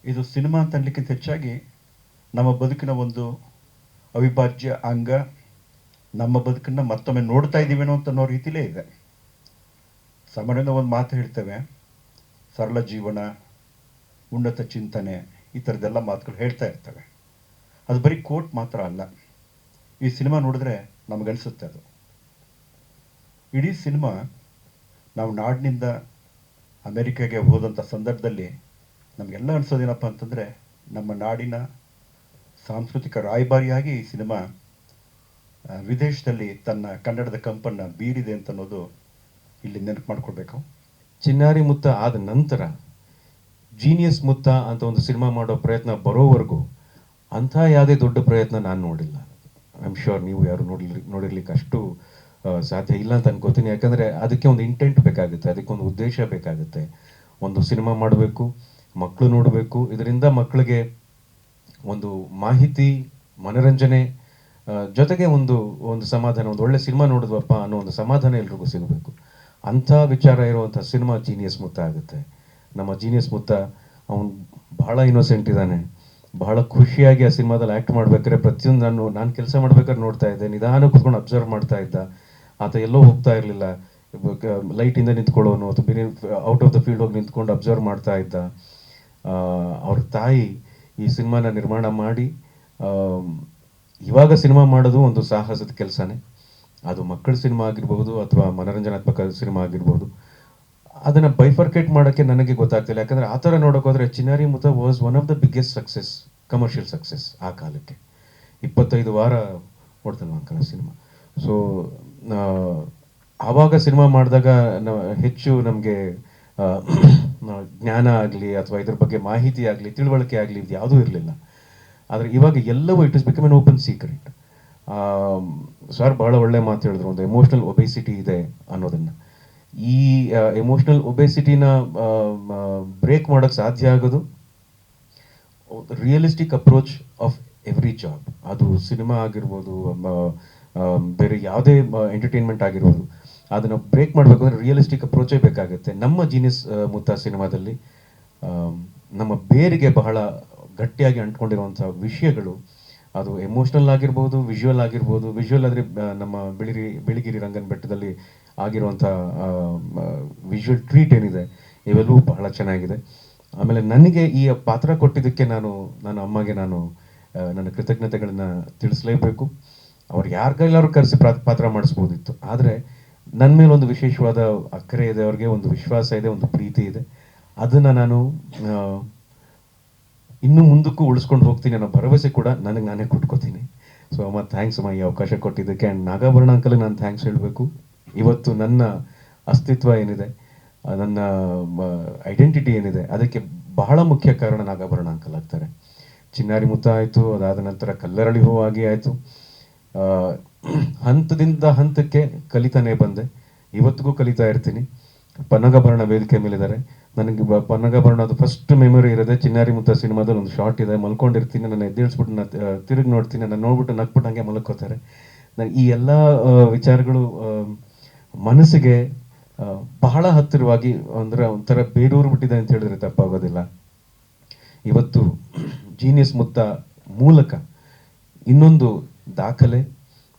ಇದು ಸಿನಿಮಾ ಅಂತ ಹೆಚ್ಚಾಗಿ ನಮ್ಮ ಬದುಕಿನ ಒಂದು ಅವಿಭಾಜ್ಯ ಅಂಗ, ನಮ್ಮ ಬದುಕನ್ನ ಮತ್ತೊಮ್ಮೆ ನೋಡ್ತಾ ಇದ್ದೀವೇನೋ ಅಂತ ಅನ್ನೋ ರೀತಿಲೇ ಇದೆ. ಸಾಮಾನ್ಯದ ಒಂದು ಮಾತು ಹೇಳ್ತೇವೆ. ಸರಳ ಜೀವನ, ಉನ್ನತ ಚಿಂತನೆ, ಈ ಥರದ್ದೆಲ್ಲ ಮಾತುಗಳು ಹೇಳ್ತಾ ಇರ್ತವೆ. ಅದು ಬರೀ ಕೋಟ್ ಮಾತ್ರ ಅಲ್ಲ. ಈ ಸಿನಿಮಾ ನೋಡಿದ್ರೆ ನಮಗನ್ಸುತ್ತೆ ಅದು. ಇಡೀ ಸಿನಿಮಾ ನಾವು ನಾಡಿನಿಂದ ಅಮೇರಿಕಾಗೆ ಹೋದಂಥ ಸಂದರ್ಭದಲ್ಲಿ ನಮಗೆಲ್ಲ ಅನಿಸೋದೇನಪ್ಪ ಅಂತಂದರೆ ನಮ್ಮ ನಾಡಿನ ಸಾಂಸ್ಕೃತಿಕ ರಾಯಭಾರಿಯಾಗಿ ಈ ಸಿನಿಮಾ ವಿದೇಶದಲ್ಲಿ ತನ್ನ ಕನ್ನಡದ ಕಂಪನ್ನು ಬೀರಿದೆ ಅಂತ ಅನ್ನೋದು ಇಲ್ಲಿ ನೆನಪು ಮಾಡ್ಕೊಳ್ಬೇಕು. ಚಿನ್ನಾರಿ ಮುತ್ತ ಆದ ನಂತರ ಜೀನಿಯಸ್ ಮುತ್ತ ಅಂತ ಒಂದು ಸಿನಿಮಾ ಮಾಡೋ ಪ್ರಯತ್ನ ಬರೋವರೆಗೂ ಅಂಥ ಯಾವುದೇ ದೊಡ್ಡ ಪ್ರಯತ್ನ ನಾನು ನೋಡಿಲ್ಲ. ಐ ಆಮ್ ಶ್ಯೂರ್ ನೀವು ಯಾರು ನೋಡಿರ್ಲಿ ನೋಡಿರ್ಲಿಕ್ಕೆ ಅಷ್ಟು ಸಾಧ್ಯ ಇಲ್ಲ ಅಂತ ಅನ್ಕೋತೀನಿ. ಯಾಕಂದರೆ ಅದಕ್ಕೆ ಒಂದು ಇಂಟೆಂಟ್ ಬೇಕಾಗುತ್ತೆ, ಅದಕ್ಕೆ ಒಂದು ಉದ್ದೇಶ ಬೇಕಾಗುತ್ತೆ. ಒಂದು ಸಿನಿಮಾ ಮಾಡಬೇಕು ಮಕ್ಕಳು ನೋಡಬೇಕು, ಇದರಿಂದ ಮಕ್ಕಳಿಗೆ ಒಂದು ಮಾಹಿತಿ, ಮನರಂಜನೆ ಜೊತೆಗೆ ಒಂದು ಒಂದು ಸಮಾಧಾನ, ಒಂದು ಒಳ್ಳೆ ಸಿನಿಮಾ ನೋಡಿದ್ವಪ್ಪ ಅನ್ನೋ ಒಂದು ಸಮಾಧಾನ ಎಲ್ರಿಗೂ ಸಿಗಬೇಕು. ಅಂಥ ವಿಚಾರ ಇರುವಂಥ ಸಿನಿಮಾ ಜೀನಿಯಸ್ ಮುತ್ತ ಆಗುತ್ತೆ. ನಮ್ಮ ಜೀನಿಯಸ್ ಮುತ್ತ ಅವನು ಬಹಳ ಇನ್ನೋಸೆಂಟ್ ಇದ್ದಾನೆ. ಬಹಳ ಖುಷಿಯಾಗಿ ಆ ಸಿನಿಮಾದಲ್ಲಿ ಆ್ಯಕ್ಟ್ ಮಾಡ್ಬೇಕಾದ್ರೆ ಪ್ರತಿಯೊಂದು ನಾನು ನಾನು ಕೆಲಸ ಮಾಡ್ಬೇಕಾದ್ರೆ ನೋಡ್ತಾ ಇದ್ದೆ, ನಿಧಾನ ಕೂತ್ಕೊಂಡು ಅಬ್ಸರ್ವ್ ಮಾಡ್ತಾ ಇದ್ದ. ಆತ ಎಲ್ಲೋ ಹೋಗ್ತಾ ಇರಲಿಲ್ಲ. ಲೈಟಿಂದ ನಿಂತ್ಕೊಳ್ಳೋನು, ಅಥವಾ ಬೇರೆ ಔಟ್ ಆಫ್ ದ ಫೀಲ್ಡ್ ಹೋಗಿ ನಿಂತ್ಕೊಂಡು ಅಬ್ಸರ್ವ್ ಮಾಡ್ತಾ ಇದ್ದ. ಅವ್ರ ತಾಯಿ ಈ ಸಿನಿಮಾನ ನಿರ್ಮಾಣ ಮಾಡಿ ಇವಾಗ ಸಿನಿಮಾ ಮಾಡೋದು ಒಂದು ಸಾಹಸದ ಕೆಲಸನೇ. ಅದು ಮಕ್ಕಳ ಸಿನಿಮಾ ಆಗಿರ್ಬೋದು ಅಥವಾ ಮನರಂಜನಾತ್ಮಕ ಸಿನಿಮಾ ಆಗಿರ್ಬೋದು ಅದನ್ನು ಬೈಫರ್ಕೇಟ್ ಮಾಡೋಕ್ಕೆ ನನಗೆ ಗೊತ್ತಾಗ್ತಿಲ್ಲ. ಯಾಕಂದರೆ ಆ ಥರ ನೋಡೋಕೆ ಹೋದರೆ Chinnari Mutha was one of the biggest success commercial success ಆ ಕಾಲಕ್ಕೆ. ಇಪ್ಪತ್ತೈದು ವಾರ ಓಡ್ತಲ್ವ ಅಂಕಲ ಸಿನಿಮಾ. ಸೊ ಆವಾಗ ಸಿನಿಮಾ ಮಾಡಿದಾಗ ಹೆಚ್ಚು ನಮಗೆ ಜ್ಞಾನ ಆಗಲಿ ಅಥವಾ ಇದ್ರ ಬಗ್ಗೆ ಮಾಹಿತಿ ಆಗಲಿ, ತಿಳುವಳಿಕೆ ಆಗಲಿ ಇದು ಯಾವುದೂ ಇರಲಿಲ್ಲ. ಆದರೆ ಇವಾಗ ಎಲ್ಲವೂ it is become an open secret sir ಭಾಳ ಒಳ್ಳೆ ಮಾತು ಹೇಳಿದ್ರು. ಒಂದು ಎಮೋಷ್ನಲ್ ಒಬೆಸಿಟಿ ಇದೆ ಅನ್ನೋದನ್ನ. ಈ ಎಮೋಷ್ನಲ್ ಒಬೆಸಿಟಿನ ಬ್ರೇಕ್ ಮಾಡೋಕ್ಕೆ ಸಾಧ್ಯ ಆಗೋದು? Realistic approach of every job ಅದು ಸಿನಿಮಾ ಆಗಿರ್ಬೋದು ಬೇರೆ ಯಾವುದೇ ಎಂಟರ್ಟೈನ್ಮೆಂಟ್ ಆಗಿರ್ಬೋದು, ಅದನ್ನು ಬ್ರೇಕ್ ಮಾಡಬೇಕು ಅಂದರೆ ರಿಯಲಿಸ್ಟಿಕ್ ಅಪ್ರೋಚೇ ಬೇಕಾಗುತ್ತೆ. ನಮ್ಮ ಜೀನಿಯಸ್ ಮುತ್ತ ಸಿನಿಮಾದಲ್ಲಿ ನಮ್ಮ ಬೇರಿಗೆ ಬಹಳ ಗಟ್ಟಿಯಾಗಿ ಅಂಟ್ಕೊಂಡಿರುವಂಥ ವಿಷಯಗಳು, ಅದು ಎಮೋಷ್ನಲ್ ಆಗಿರ್ಬೋದು ವಿಜುವಲ್ ಆಗಿರ್ಬೋದು ವಿಜುವಲ್ ಆದರೆ ನಮ್ಮ ಬಿಳಿರಿ, ಬಿಳಿಗಿರಿ ರಂಗನ ಬೆಟ್ಟದಲ್ಲಿ ಆಗಿರುವಂಥ ವಿಜುವಲ್ ಟ್ರೀಟ್ ಏನಿದೆ, ಇವೆಲ್ಲವೂ ಬಹಳ ಚೆನ್ನಾಗಿದೆ. ಆಮೇಲೆ ನನಗೆ ಈ ಪಾತ್ರ ಕೊಟ್ಟಿದ್ದಕ್ಕೆ ನಾನು, ನನ್ನ ಅಮ್ಮಗೆ ನಾನು ನನ್ನ ಕೃತಜ್ಞತೆಗಳನ್ನು ತಿಳಿಸಲೇಬೇಕು. ಅವ್ರು ಯಾರ ಕರೆಸಿ ಪಾತ್ರ ಮಾಡಿಸ್ಬೋದಿತ್ತು. ಆದರೆ ನನ್ನ ಮೇಲೆ ಒಂದು ವಿಶೇಷವಾದ ಅಕ್ಕರೆ ಇದೆ, ಅವ್ರಿಗೆ ಒಂದು ವಿಶ್ವಾಸ ಇದೆ, ಒಂದು ಪ್ರೀತಿ ಇದೆ. ಅದನ್ನು ನಾನು ಇನ್ನೂ ಮುಂದಕ್ಕೂ ಉಳಿಸ್ಕೊಂಡು ಹೋಗ್ತೀನಿ ಅನ್ನೋ ಭರವಸೆ ಕೂಡ ನನಗೆ ನಾನೇ ಕೊಟ್ಕೋತೀನಿ. ಸೊ ಅಮ್ಮ ಥ್ಯಾಂಕ್ಸ್ ಅಮ್ಮ ಈ ಅವಕಾಶ ಕೊಟ್ಟಿದ್ದಕ್ಕೆ. ಆ್ಯಂಡ್ ನಾಗಾಭರಣ ಅಂಕಲ್ಲಿ ನಾನು ಥ್ಯಾಂಕ್ಸ್ ಹೇಳಬೇಕು. ಇವತ್ತು ನನ್ನ ಅಸ್ತಿತ್ವ ಏನಿದೆ ನನ್ನ ಐಡೆಂಟಿಟಿ ಏನಿದೆ, ಅದಕ್ಕೆ ಬಹಳ ಮುಖ್ಯ ಕಾರಣ ನಾಗಾಭರಣ ಅಂಕಲ್ ಆಗ್ತಾರೆ. ಚಿನ್ನಾರಿ ಮುತ್ತ ಆಯಿತು, ಅದಾದ ನಂತರ ಕಲ್ಲರಳಿ ಹೂ ಆಗಿ ಆಯಿತು. ಹಂತದಿಂದ ಹಂತಕ್ಕೆ ಕಲಿತಾನೇ ಬಂದೆ. ಇವತ್ತಿಗೂ ಕಲಿತಾ ಇರ್ತೀನಿ. ಪನ್ನಗಭರಣ ವೇದಿಕೆ ಮೇಲಿದ್ದಾರೆ. ನನಗೆ ಬ- ಫಸ್ಟ್ ಮೆಮೊರಿ ಇರೋದೆ ಚಿನ್ನಾರಿ ಮುತ್ತ ಸಿನಿಮಾದಲ್ಲಿ ಒಂದು ಶಾರ್ಟ್ ಇದೆ, ಮಲ್ಕೊಂಡಿರ್ತೀನಿ, ನನ್ನ ಎದ್ದೇಳಿಸ್ಬಿಟ್ಟು ನಾನು ತಿರುಗಿ ನೋಡ್ತೀನಿ ನಾನು ನೋಡ್ಬಿಟ್ಟು ನಕ್ಬಿಟ್ಟು ಹಂಗೆ ಮಲ್ಕೋತಾರೆ. ನನಗೆ ಈ ಎಲ್ಲ ವಿಚಾರಗಳು ಮನಸ್ಸಿಗೆ ಬಹಳ ಹತ್ತಿರವಾಗಿ, ಅಂದ್ರೆ ಒಂಥರ ಬೇರೂರು ಬಿಟ್ಟಿದೆ ಅಂತ ಹೇಳಿದ್ರೆ ತಪ್ಪಾಗೋದಿಲ್ಲ. ಇವತ್ತು ಜೀನಿಯಸ್ ಮುತ್ತ ಮೂಲಕ ಇನ್ನೊಂದು ದಾಖಲೆ,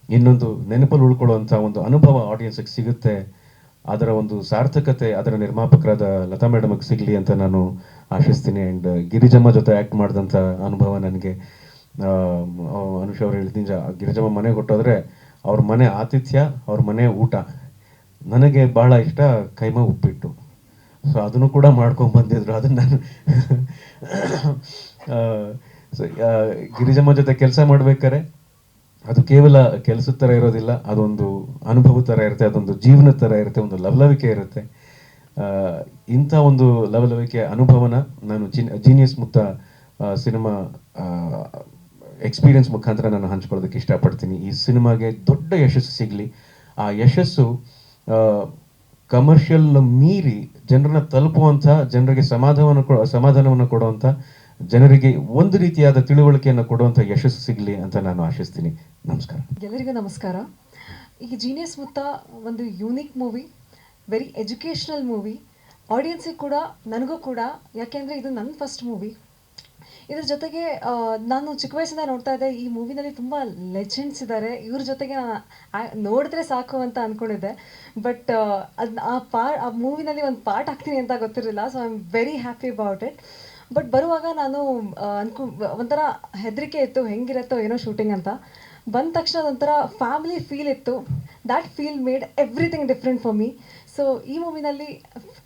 ಇನ್ನೊಂದು ನೆನಪಲ್ಲಿ ಉಳ್ಕೊಳ್ಳುವಂಥ ಒಂದು ಅನುಭವ ಆಡಿಯನ್ಸ್ಗೆ ಸಿಗುತ್ತೆ. ಅದರ ಒಂದು ಸಾರ್ಥಕತೆ ಅದರ ನಿರ್ಮಾಪಕರಾದ ಲತಾ ಮೇಡಮ್ಗೆ ಸಿಗಲಿ ಅಂತ ನಾನು ಆಶಿಸ್ತೀನಿ. ಆ್ಯಂಡ್ ಗಿರಿಜಮ್ಮ ಜೊತೆ ಆ್ಯಕ್ಟ್ ಮಾಡಿದಂಥ ಅನುಭವ ನನಗೆ ಅನುಷ್ ಅವ್ರು ಹೇಳ್ತೀನಿ ಗಿರಿಜಮ್ಮ ಮನೆಗೆ ಕೊಟ್ಟೋದ್ರೆ ಅವ್ರ ಮನೆ ಆತಿಥ್ಯ, ಅವ್ರ ಮನೆ ಊಟ. ನನಗೆ ಭಾಳ ಇಷ್ಟ ಕೈಮ ಉಪ್ಪಿಟ್ಟು. ಸೊ ಅದನ್ನು ಕೂಡ ಮಾಡ್ಕೊಂಡು ಬಂದಿದ್ರು. ಅದನ್ನ ನಾನು ಸೊ ಗಿರಿಜಮ್ಮ ಜೊತೆ ಕೆಲಸ ಮಾಡ್ಬೇಕಾರೆ ಅದು ಕೇವಲ ಕೆಲಸದ ಥರ ಇರೋದಿಲ್ಲ. ಅದೊಂದು ಅನುಭವ ಥರ ಇರುತ್ತೆ. ಅದೊಂದು ಜೀವನ ಥರ ಇರುತ್ತೆ. ಒಂದು ಲವಲವಿಕೆ ಇರುತ್ತೆ. ಇಂಥ ಒಂದು ಲವಲವಿಕೆ ಅನುಭವನ ನಾನು ಜಿನ್, ಜೀನಿಯಸ್ ಮುತ್ತ ಸಿನಿಮಾ ಎಕ್ಸ್ಪೀರಿಯನ್ಸ್ ಮುಖಾಂತರ ನಾನು ಹಂಚ್ಕೊಳ್ಳೋದಕ್ಕೆ ಇಷ್ಟಪಡ್ತೀನಿ. ಈ ಸಿನಿಮಾಗೆ ದೊಡ್ಡ ಯಶಸ್ಸು ಸಿಗಲಿ. ಆ ಯಶಸ್ಸು ಕಮರ್ಷಿಯಲ್ ಮೀರಿ ಜನರನ್ನ ತಲುಪುವಂಥ, ಜನರಿಗೆ ಸಮಾಧಾನವನ್ನು ಸಮಾಧಾನವನ್ನು ಕೊಡುವಂಥ, ಜನರಿಗೆ ಒಂದು ರೀತಿಯಾದ ತಿಳುವಳಿಕೆಯನ್ನು ಕೊಡುವಂಥ ಯಶಸ್ಸು ಸಿಗಲಿ ಅಂತ ನಾನು ಆಶಿಸ್ತೀನಿ. ನಮಸ್ಕಾರ. ಎಲ್ಲರಿಗೂ ನಮಸ್ಕಾರ. ಈ ಜೀನಿಯಸ್ ಮುತ್ತ ಒಂದು unique movie very educational movie ಆಡಿಯನ್ಸಿಗೆ ಕೂಡ, ನನಗೂ ಕೂಡ, ಯಾಕೆಂದರೆ ಇದು ನನ್ನ ಫಸ್ಟ್ ಮೂವಿ ಇದ್ರ ಜೊತೆಗೆ ನಾನು ಚಿಕ್ಕ ವಯಸ್ಸಿಂದ ನೋಡ್ತಾ ಇದ್ದೆ, ಈ ಮೂವಿನಲ್ಲಿ ತುಂಬ ಲೆಜೆಂಡ್ಸ್ ಇದ್ದಾರೆ ಇವ್ರ ಜೊತೆಗೆ ನಾನು ನೋಡಿದ್ರೆ ಸಾಕು ಅಂತ ಅಂದ್ಕೊಂಡಿದ್ದೆ ಬಟ್ ಅದು ಆ ಪಾ ಆ ಮೂವಿನಲ್ಲಿ ಒಂದು ಪಾರ್ಟ್ ಆಗ್ತೀನಿ ಅಂತ ಗೊತ್ತಿರಲಿಲ್ಲ so I am very happy about it but ಬರುವಾಗ ನಾನು ಅನ್ಕೊ, ಒಂಥರ ಹೆದರಿಕೆ ಇತ್ತು, ಹೆಂಗಿರತ್ತೋ ಏನೋ ಶೂಟಿಂಗ್ ಅಂತ. ಬಂದ ತಕ್ಷಣ ಅದೊಂಥರ ಫ್ಯಾಮಿಲಿ ಫೀಲ್ ಇತ್ತು. That feel made everything different for me so ಈ ಮೂವಿನಲ್ಲಿ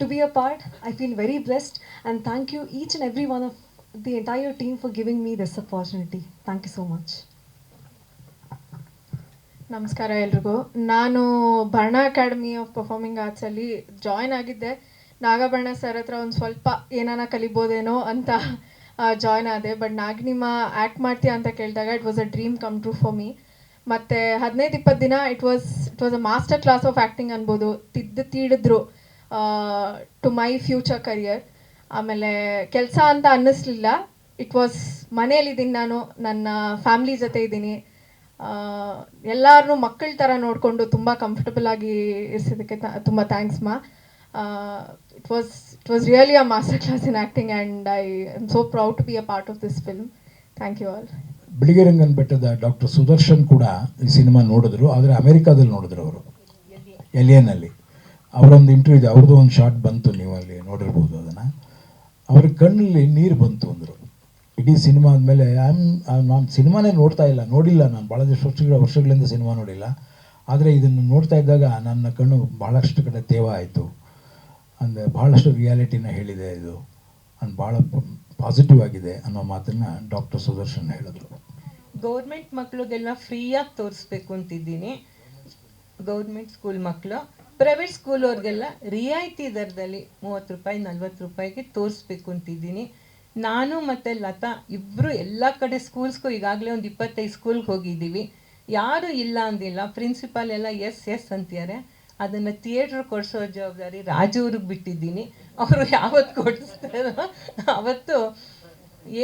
to be a part I feel very blessed and thank you each and every one of the entire team for giving me this opportunity. Thank you so much ನಮಸ್ಕಾರ ಎಲ್ರಿಗೂ. ನಾನು Bharana academy of performing ಆರ್ಟ್ಸಲ್ಲಿ join ಆಗಿದ್ದೆ. Nagabharana sir ಹತ್ರ ಒಂದು ಸ್ವಲ್ಪ ಏನಾನ ಕಲಿಬೋದೇನೋ ಅಂತ ಜಾಯ್ನ್ ಆದೆ. ಬಟ್ ನಾಗಿನಿಮ ಆ್ಯಕ್ಟ್ ಮಾಡ್ತೀಯಾ ಅಂತ ಕೇಳಿದಾಗ it was a dream come true for me ಮತ್ತು ಹದಿನೈದು ಇಪ್ಪತ್ತು ದಿನ it was it was a master class of acting ಅನ್ಬೋದು. ತಿದ್ದು, ತೀಡಿದ್ರು ಟು ಮೈ ಫ್ಯೂಚರ್ ಕರಿಯರ್ ಆಮೇಲೆ ಕೆಲಸ ಅಂತ ಅನ್ನಿಸ್ಲಿಲ್ಲ. ಇಟ್ ವಾಸ್ ಮನೇಲಿದ್ದೀನಿ ನಾನು ನನ್ನ ಫ್ಯಾಮ್ಲಿ ಜೊತೆ ಇದ್ದೀನಿ. ಎಲ್ಲರನ್ನೂ ಮಕ್ಕಳ ಥರ ನೋಡಿಕೊಂಡು ತುಂಬ ಕಂಫರ್ಟಬಲ್ ಆಗಿ ಇರಿಸಿದ್ದಕ್ಕೆ ತುಂಬ ಥ್ಯಾಂಕ್ಸ್ ಮಾ. It was it was really a master class in acting and I am so proud to be a part of this film thank you all Biligirirangan ಬೆಟ್ಟದ ಡಾಕ್ಟರ್ ಸುದರ್ಶನ್ ಕೂಡ ಈ ಸಿನಿಮಾ ನೋಡಿದ್ರು ಆದರೆ ಅಮೆರಿಕಾದಲ್ಲಿ ನೋಡಿದ್ರು ಅವರು. ಎಲಿಯನಲ್ಲಿ ಅವರೊಂದು ಇಂಟರ್ವ್ಯೂ ಇದೆ ಅವ್ರದ್ದು ಒಂದು ಶಾರ್ಟ್ ಬಂತು ನೀವು ಅಲ್ಲಿ ನೋಡಿರ್ಬೋದು ಅದನ್ನು. ಅವ್ರ ಕಣ್ಣಲ್ಲಿ ನೀರು ಬಂತು ಅಂದರು. ಇಡೀ ಸಿನಿಮಾ ಅಂದಮೇಲೆ ಐಮ್ ನಾನು ಸಿನಿಮಾನೇ ನೋಡ್ತಾ ಇಲ್ಲ, ನೋಡಿಲ್ಲ ನಾನು. ಭಾಳಷ್ಟು ವರ್ಷಗಳ, ವರ್ಷಗಳಿಂದ ಸಿನಿಮಾ ನೋಡಿಲ್ಲ. ಆದರೆ ಇದನ್ನು ನೋಡ್ತಾ ಇದ್ದಾಗ ನನ್ನ ಕಣ್ಣು ಭಾಳಷ್ಟು ಕಡೆ ತೇವ ಆಯಿತು. ಅಂದರೆ ಭಾಳಷ್ಟು ರಿಯಾಲಿಟಿನ ಹೇಳಿದೆ ಇದು. ನಾನು ಭಾಳ ಪಾಸಿಟಿವ್ ಆಗಿದೆ ಅನ್ನೋ ಮಾತನ್ನು ಡಾಕ್ಟರ್ ಸುದರ್ಶನ್ ಹೇಳಿದ್ರು. ಗೌರ್ಮೆಂಟ್ ಮಕ್ಕಳಿಗೆಲ್ಲ ಫ್ರೀಯಾಗಿ ತೋರಿಸ್ಬೇಕು ಅಂತಿದ್ದೀನಿ. ಗೌರ್ಮೆಂಟ್ ಸ್ಕೂಲ್ ಮಕ್ಕಳು ಪ್ರೈವೇಟ್ ಸ್ಕೂಲ್ ಅವ್ರಿಗೆಲ್ಲ ರಿಯಾಯಿತಿ ದರದಲ್ಲಿ ಮೂವತ್ತು ರೂಪಾಯಿ, ನಲ್ವತ್ತು ರೂಪಾಯಿಗೆ ತೋರಿಸ್ಬೇಕು ಅಂತಿದ್ದೀನಿ. ನಾನು ಮತ್ತು ಲತಾ ಇಬ್ಬರು ಎಲ್ಲ ಕಡೆ ಸ್ಕೂಲ್ಸ್ಗೂ ಈಗಾಗಲೇ ಒಂದು ಇಪ್ಪತ್ತೈದು ಸ್ಕೂಲ್ಗೆ ಹೋಗಿದ್ದೀವಿ. ಯಾರೂ ಇಲ್ಲ ಅಂದಿಲ್ಲ. ಪ್ರಿನ್ಸಿಪಾಲ್ ಎಲ್ಲ ಎಸ್ ಎಸ್ ಅಂತಿದ್ದಾರೆ. ಅದನ್ನು ಥಿಯೇಟ್ರ್ ಕೊಡಿಸೋ ಜವಾಬ್ದಾರಿ ರಾಜು ಅವ್ರಿಗೆ ಬಿಟ್ಟಿದ್ದೀನಿ. ಅವರು ಯಾವತ್ತು ಕೊಡಿಸ್ತಾರೋ ಅವತ್ತು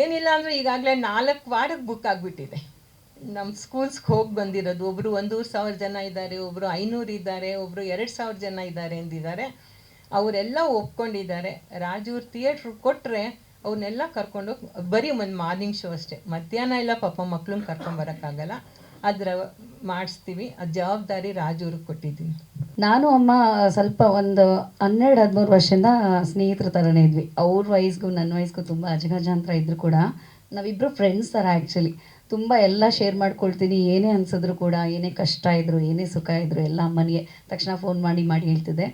ಏನಿಲ್ಲ ಅಂದರೆ ಈಗಾಗಲೇ ನಾಲ್ಕು ವಾರಕ್ಕೆ ಬುಕ್ ಆಗಿಬಿಟ್ಟಿದೆ. ನಮ್ಮ ಸ್ಕೂಲ್ಸ್ಗೆ ಹೋಗಿ ಬಂದಿರೋದು. ಒಬ್ಬರು ಒಂದೂವರೆ ಸಾವಿರ ಜನ ಇದ್ದಾರೆ ಒಬ್ಬರು ಐನೂರು ಇದ್ದಾರೆ ಒಬ್ಬರು ಎರಡು ಸಾವಿರ ಜನ ಇದ್ದಾರೆ ಎಂದಿದ್ದಾರೆ ಅವರೆಲ್ಲ ಒಪ್ಕೊಂಡಿದ್ದಾರೆ. ರಾಜೂರ್ ಥಿಯೇಟ್ರ್ ಕೊಟ್ಟರೆ ಅವ್ರನ್ನೆಲ್ಲ ಕರ್ಕೊಂಡು ಬರೀ ಒಂದು ಮಾರ್ನಿಂಗ್ ಶೋ ಅಷ್ಟೇ. ಮಧ್ಯಾಹ್ನ ಎಲ್ಲ ಪಾಪ ಮಕ್ಳನ್ನ ಕರ್ಕೊಂಬರೋಕ್ಕಾಗಲ್ಲ ಅದರ ಮಾಡಿಸ್ತೀವಿ. ಅದು ಜವಾಬ್ದಾರಿ ರಾಜೂರಿಗೆ ಕೊಟ್ಟಿದ್ದೀನಿ. ನಾನು ಅಮ್ಮ ಸ್ವಲ್ಪ ಒಂದು ಹನ್ನೆರಡು, ಹದಿಮೂರು ವರ್ಷದಿಂದ ಸ್ನೇಹಿತರ ಥರನೇ ಇದ್ವಿ. ಅವ್ರ ವಯಸ್ಸಿಗೂ ನನ್ನ ವಯಸ್ಸಿಗೂ ತುಂಬ ಅಜಗಜಾಂತರ ಇದ್ದರೂ ಕೂಡ ನಾವಿಬ್ಬರು ಫ್ರೆಂಡ್ಸ್ ಥರ ಆ್ಯಕ್ಚುಲಿ ತುಂಬ ಎಲ್ಲ ಶೇರ್ ಮಾಡ್ಕೊಳ್ತೀನಿ. ಏನೇ ಅನ್ಸಿದ್ರು ಕೂಡ, ಏನೇ ಕಷ್ಟ ಇದ್ದರು ಏನೇ ಸುಖ ಇದ್ದರು ಎಲ್ಲ ಅಮ್ಮನಿಗೆ ತಕ್ಷಣ ಫೋನ್ ಮಾಡಿ ಮಾಡಿ ಹೇಳ್ತಿದ್ದೆ.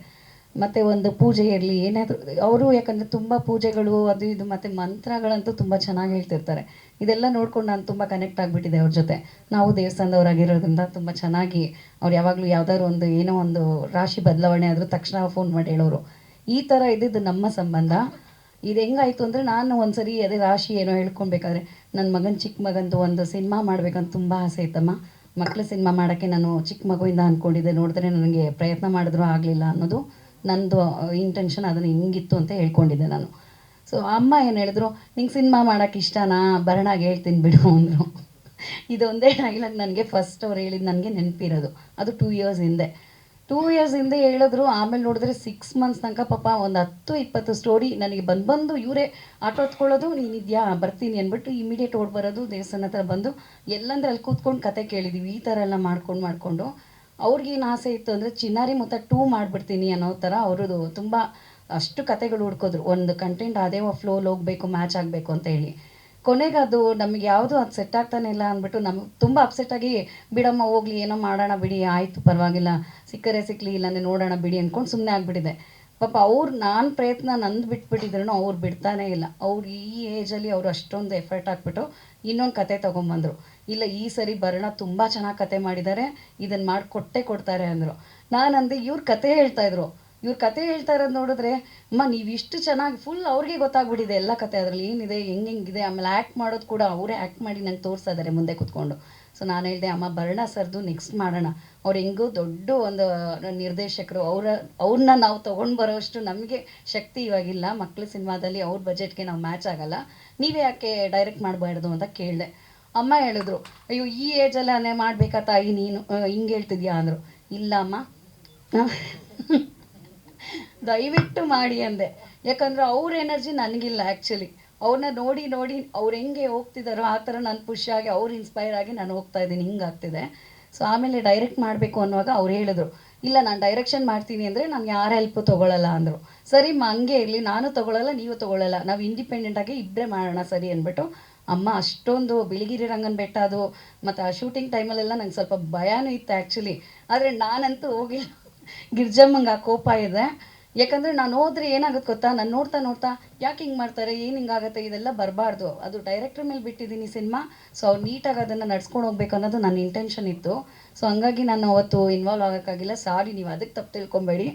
ಮತ್ತು ಒಂದು ಪೂಜೆ ಇರಲಿ, ಏನಾದರೂ, ಅವರು ಯಾಕಂದರೆ ತುಂಬ ಪೂಜೆಗಳು, ಅದು ಇದು ಮತ್ತು ಮಂತ್ರಗಳಂತೂ ತುಂಬ ಚೆನ್ನಾಗಿ ಹೇಳ್ತಿರ್ತಾರೆ. ಇದೆಲ್ಲ ನೋಡ್ಕೊಂಡು ನಾನು ತುಂಬ ಕನೆಕ್ಟ್ ಆಗಿಬಿಟ್ಟಿದೆ ಅವ್ರ ಜೊತೆ. ನಾವು ದೇವಸ್ಥಾನದವರಾಗಿರೋದ್ರಿಂದ ತುಂಬ ಚೆನ್ನಾಗಿ ಅವ್ರು ಯಾವಾಗಲೂ ಯಾವ್ದಾದ್ರು ಒಂದು, ಏನೋ ಒಂದು ರಾಶಿ ಬದಲಾವಣೆ ಆದರೂ ತಕ್ಷಣ ಫೋನ್ ಮಾಡಿ ಹೇಳೋರು. ಈ ಥರ ಇದ್ದಿದ್ದು ನಮ್ಮ ಸಂಬಂಧ. ಇದು ಹೆಂಗಾಯ್ತು ಅಂದರೆ ನಾನು ಒಂದ್ಸರಿ ಅದೇ ರಾಶಿ ಏನೋ ಹೇಳ್ಕೊಬೇಕಾದ್ರೆ ನನ್ನ ಮಗನ ಚಿಕ್ಕ ಮಗಂದು ಒಂದು ಸಿನಿಮಾ ಮಾಡ್ಬೇಕಂತ ತುಂಬ ಆಸೆ ಇತ್ತಮ್ಮ. ಮಕ್ಕಳ ಸಿನಿಮಾ ಮಾಡೋಕ್ಕೆ ನಾನು ಚಿಕ್ಕ ಮಗುವಿಂದ ಅಂದ್ಕೊಂಡಿದ್ದೆ ನೋಡಿದ್ರೆ ನನಗೆ ಪ್ರಯತ್ನ ಮಾಡಿದ್ರೂ ಆಗಲಿಲ್ಲ ಅನ್ನೋದು ನನ್ನದು ಇಂಟೆನ್ಷನ್ ಅದನ್ನು ಹಿಂಗಿತ್ತು ಅಂತ ಹೇಳ್ಕೊಂಡಿದ್ದೆ ನಾನು. ಸೊ ಅಮ್ಮ ಏನು ಹೇಳಿದ್ರು, ನಿಂಗೆ ಸಿನಿಮಾ ಮಾಡೋಕ್ಕೆ ಇಷ್ಟನಾ? ಬರಣಗೆ ಹೇಳ್ತೀನಿ ಬಿಡು ಅಂದರು. [laughs] ಇದೊಂದೇ ಡೈಲಾಗ್ ನನಗೆ ಫಸ್ಟ್ ಅವ್ರು ಹೇಳಿದ್ದು ನನಗೆ ನೆನಪಿರೋದು. ಅದು ಟೂ ಇಯರ್ಸ್ ಹಿಂದೆ. ಟೂ ಇಯರ್ಸ್ ಹಿಂದೆ ಹೇಳಿದ್ರು, ಆಮೇಲೆ ನೋಡಿದ್ರೆ ಸಿಕ್ಸ್ ಮಂತ್ಸ್ ತನಕ ಪಾಪ ಒಂದು ಹತ್ತು ಇಪ್ಪತ್ತು ಸ್ಟೋರಿ ನನಗೆ ಬಂದು ಬಂದು ಇವರೇ ಆಟೋ ಹತ್ಕೊಳ್ಳೋದು ನೀನಿದ್ಯಾ ಬರ್ತೀನಿ ಅಂದ್ಬಿಟ್ಟು ಇಮಿಡಿಯೇಟ್ ಓಡ್ ಬರೋದು, ದೇವಸ್ಥಾನ ಹತ್ರ ಬಂದು ಎಲ್ಲಂದ್ರೆ ಅಲ್ಲಿ ಕೂತ್ಕೊಂಡು ಕತೆ ಕೇಳಿದ್ದೀವಿ ಈ ಥರ ಎಲ್ಲ ಮಾಡ್ಕೊಂಡು ಮಾಡಿಕೊಂಡು. ಅವ್ರಿಗೇನು ಆಸೆ ಇತ್ತು ಅಂದರೆ ಚಿನ್ನಾರಿ ಮುತ್ತ ಟೂ ಮಾಡಿಬಿಡ್ತೀನಿ ಅನ್ನೋ ಥರ ಅವ್ರದ್ದು ತುಂಬ ಅಷ್ಟು ಕತೆಗಳು ಹುಡ್ಕೋದ್ರು. ಒಂದು ಕಂಟೆಂಟ್ ಅದೇ ಫ್ಲೋಲ್ ಹೋಗಬೇಕು ಮ್ಯಾಚ್ ಆಗಬೇಕು ಅಂತ ಹೇಳಿ. ಕೊನೆಗೆ ಅದು ನಮಗೆ ಯಾವುದು ಅದು ಸೆಟ್ ಆಗ್ತಾನೆ ಇಲ್ಲ ಅಂದ್ಬಿಟ್ಟು ನಮ್ಗೆ ತುಂಬ ಅಪ್ಸೆಟ್ ಆಗಿ, ಬಿಡಮ್ಮ ಹೋಗ್ಲಿ, ಏನೋ ಮಾಡೋಣ ಬಿಡಿ, ಆಯಿತು ಪರವಾಗಿಲ್ಲ ಸಿಕ್ಕರೆ ಸಿಕ್ಕಲಿ ಇಲ್ಲಾಂದ್ರೆ ನೋಡೋಣ ಬಿಡಿ ಅಂದ್ಕೊಂಡು ಸುಮ್ಮನೆ ಆಗಿಬಿಟ್ಟಿದೆ. ಪಾಪ ಅವ್ರು ನಾನು ಪ್ರಯತ್ನ ನಂದು ಬಿಟ್ಬಿಟ್ಟಿದ್ರು ಅವ್ರು ಬಿಡ್ತಾನೇ ಇಲ್ಲ. ಅವ್ರು ಈ ಏಜಲ್ಲಿ ಅವರು ಅಷ್ಟೊಂದು ಎಫರ್ಟ್ ಹಾಕ್ಬಿಟ್ಟು ಇನ್ನೊಂದು ಕತೆ ತೊಗೊಂಬಂದರು. ಇಲ್ಲ, ಈ ಸರಿ ಬರೋಣ ತುಂಬ ಚೆನ್ನಾಗಿ ಕತೆ ಮಾಡಿದ್ದಾರೆ ಇದನ್ನು ಮಾಡಿ ಕೊಟ್ಟೆ ಕೊಡ್ತಾರೆ ಅಂದರು. ನಾನು ಅಂದೆ ಇವ್ರು ಕತೆ ಹೇಳ್ತಾಯಿದ್ರು ಇವ್ರ ಕತೆ ಹೇಳ್ತಾ ಇರೋದು ನೋಡಿದ್ರೆ, ಅಮ್ಮ, ನೀವು ಇಷ್ಟು ಚೆನ್ನಾಗಿ ಫುಲ್ ಅವ್ರಿಗೆ ಗೊತ್ತಾಗ್ಬಿಟ್ಟಿದೆ ಎಲ್ಲ ಕತೆ ಅದರಲ್ಲಿ ಏನಿದೆ, ಹೆಂಗೆ ಹೆಂಗಿದೆ, ಆಮೇಲೆ ಆ್ಯಕ್ಟ್ ಮಾಡೋದು ಕೂಡ ಅವರೇ ಆ್ಯಕ್ಟ್ ಮಾಡಿ ನಂಗೆ ತೋರಿಸ್ತಾ ಇದ್ದಾರೆ ಮುಂದೆ ಕೂತ್ಕೊಂಡು. ಸೊ ನಾನು ಹೇಳಿದೆ, ಅಮ್ಮ ಭರಣ ಸರ್ದು ನೆಕ್ಸ್ಟ್ ಮಾಡೋಣ. ಅವ್ರು ಹೆಂಗೂ ದೊಡ್ಡ ಒಂದು ನಿರ್ದೇಶಕರು. ಅವರ ಅವ್ರನ್ನ ನಾವು ತೊಗೊಂಡು ಬರೋಷ್ಟು ನಮಗೆ ಶಕ್ತಿ ಇವಾಗಿಲ್ಲ. ಮಕ್ಕಳ ಸಿನಿಮಾದಲ್ಲಿ ಅವ್ರ ಬಜೆಟ್ಗೆ ನಾವು ಮ್ಯಾಚ್ ಆಗಲ್ಲ. ನೀವೇ ಯಾಕೆ ಡೈರೆಕ್ಟ್ ಮಾಡಬಾರ್ದು ಅಂತ ಕೇಳಿದೆ. ಅಮ್ಮ ಹೇಳಿದ್ರು, ಅಯ್ಯೋ, ಈ ಏಜಲ್ಲೇ ಮಾಡಬೇಕಾ ತಾಯಿ ನೀನು? ಹಿಂಗೆ ಹೇಳ್ತಿದ್ಯಾ? ಅಂದರು. ಇಲ್ಲ, ಅಮ್ಮ. [laughs] ದಯವಿಟ್ಟು ಮಾಡಿ ಅಂದೆ. ಯಾಕಂದ್ರೆ ಅವ್ರ ಎನರ್ಜಿ ನನಗಿಲ್ಲ ಆ್ಯಕ್ಚುಲಿ ಅವ್ರನ್ನ ನೋಡಿ ನೋಡಿ ಅವ್ರು ಹೆಂಗೆ ಹೋಗ್ತಿದ್ದಾರೋ ಆ ಥರ ನಾನು ಖುಷಿಯಾಗಿ ಅವ್ರು ಇನ್ಸ್ಪೈರ್ ಆಗಿ ನಾನು ಹೋಗ್ತಾ ಇದ್ದೀನಿ ಹಿಂಗಾಗ್ತಿದೆ ಸೊ ಆಮೇಲೆ ಡೈರೆಕ್ಟ್ ಮಾಡಬೇಕು ಅನ್ನುವಾಗ ಅವ್ರು ಹೇಳಿದ್ರು, ಇಲ್ಲ, ನಾನು ಡೈರೆಕ್ಷನ್ ಮಾಡ್ತೀನಿ ಅಂದರೆ ನಾನು ಯಾರ ಹೆಲ್ಪ್ ತೊಗೊಳ್ಳಲ್ಲ ಅಂದರು. ಸರಿ, ಮ, ಹಂಗೆ ಇರಲಿ, ನಾನು ತೊಗೊಳ್ಳಲ್ಲ ನೀವು ತೊಗೊಳ್ಳಲ್ಲ ನಾವು ಇಂಡಿಪೆಂಡೆಂಟಾಗಿ ಇಬ್ಬರೇ ಮಾಡೋಣ ಸರಿ ಅಂದ್ಬಿಟ್ಟು, ಅಮ್ಮ ಅಷ್ಟೊಂದು ಬಿಳಿಗಿರಿ ರಂಗನ ಬೆಟ್ಟ ಅದು, ಮತ್ತು ಆ ಶೂಟಿಂಗ್ ಟೈಮಲ್ಲೆಲ್ಲ ನಂಗೆ ಸ್ವಲ್ಪ ಭಯನೂ ಇತ್ತು ಆ್ಯಕ್ಚುಲಿ ಆದರೆ ನಾನಂತೂ ಹೋಗಿಲ್ಲ. ಗಿರ್ಜಮ್ಮಂಗೆ ಆ ಕೋಪ ಇದೆ. ಯಾಕಂದರೆ ನಾನು ಹೋದ್ರೆ ಏನಾಗುತ್ತೆ ಗೊತ್ತಾ? ನಾನು ನೋಡ್ತಾ ನೋಡ್ತಾ ಯಾಕೆ ಹಿಂಗೆ ಮಾಡ್ತಾರೆ, ಏನು ಹಿಂಗಾಗತ್ತೆ ಇದೆಲ್ಲ ಬರಬಾರ್ದು. ಅದು ಡೈರೆಕ್ಟ್ರ್ ಮೇಲೆ ಬಿಟ್ಟಿದ್ದೀನಿ ಸಿನಿಮಾ ಸೊ ಅವ್ರು ನೀಟಾಗಿ ಅದನ್ನು ನಡ್ಸ್ಕೊಂಡು ಹೋಗ್ಬೇಕು ಅನ್ನೋದು ನನ್ನ ಇಂಟೆನ್ಷನ್ ಇತ್ತು. ಸೊ ಹಂಗಾಗಿ ನಾನು ಅವತ್ತು ಇನ್ವಾಲ್ವ್ ಆಗೋಕ್ಕಾಗಿಲ್ಲ. ಸಾರಿ ನೀವು ಅದಕ್ಕೆ ತಪ್ಪು ತಿಳ್ಕೊಬೇಡಿ.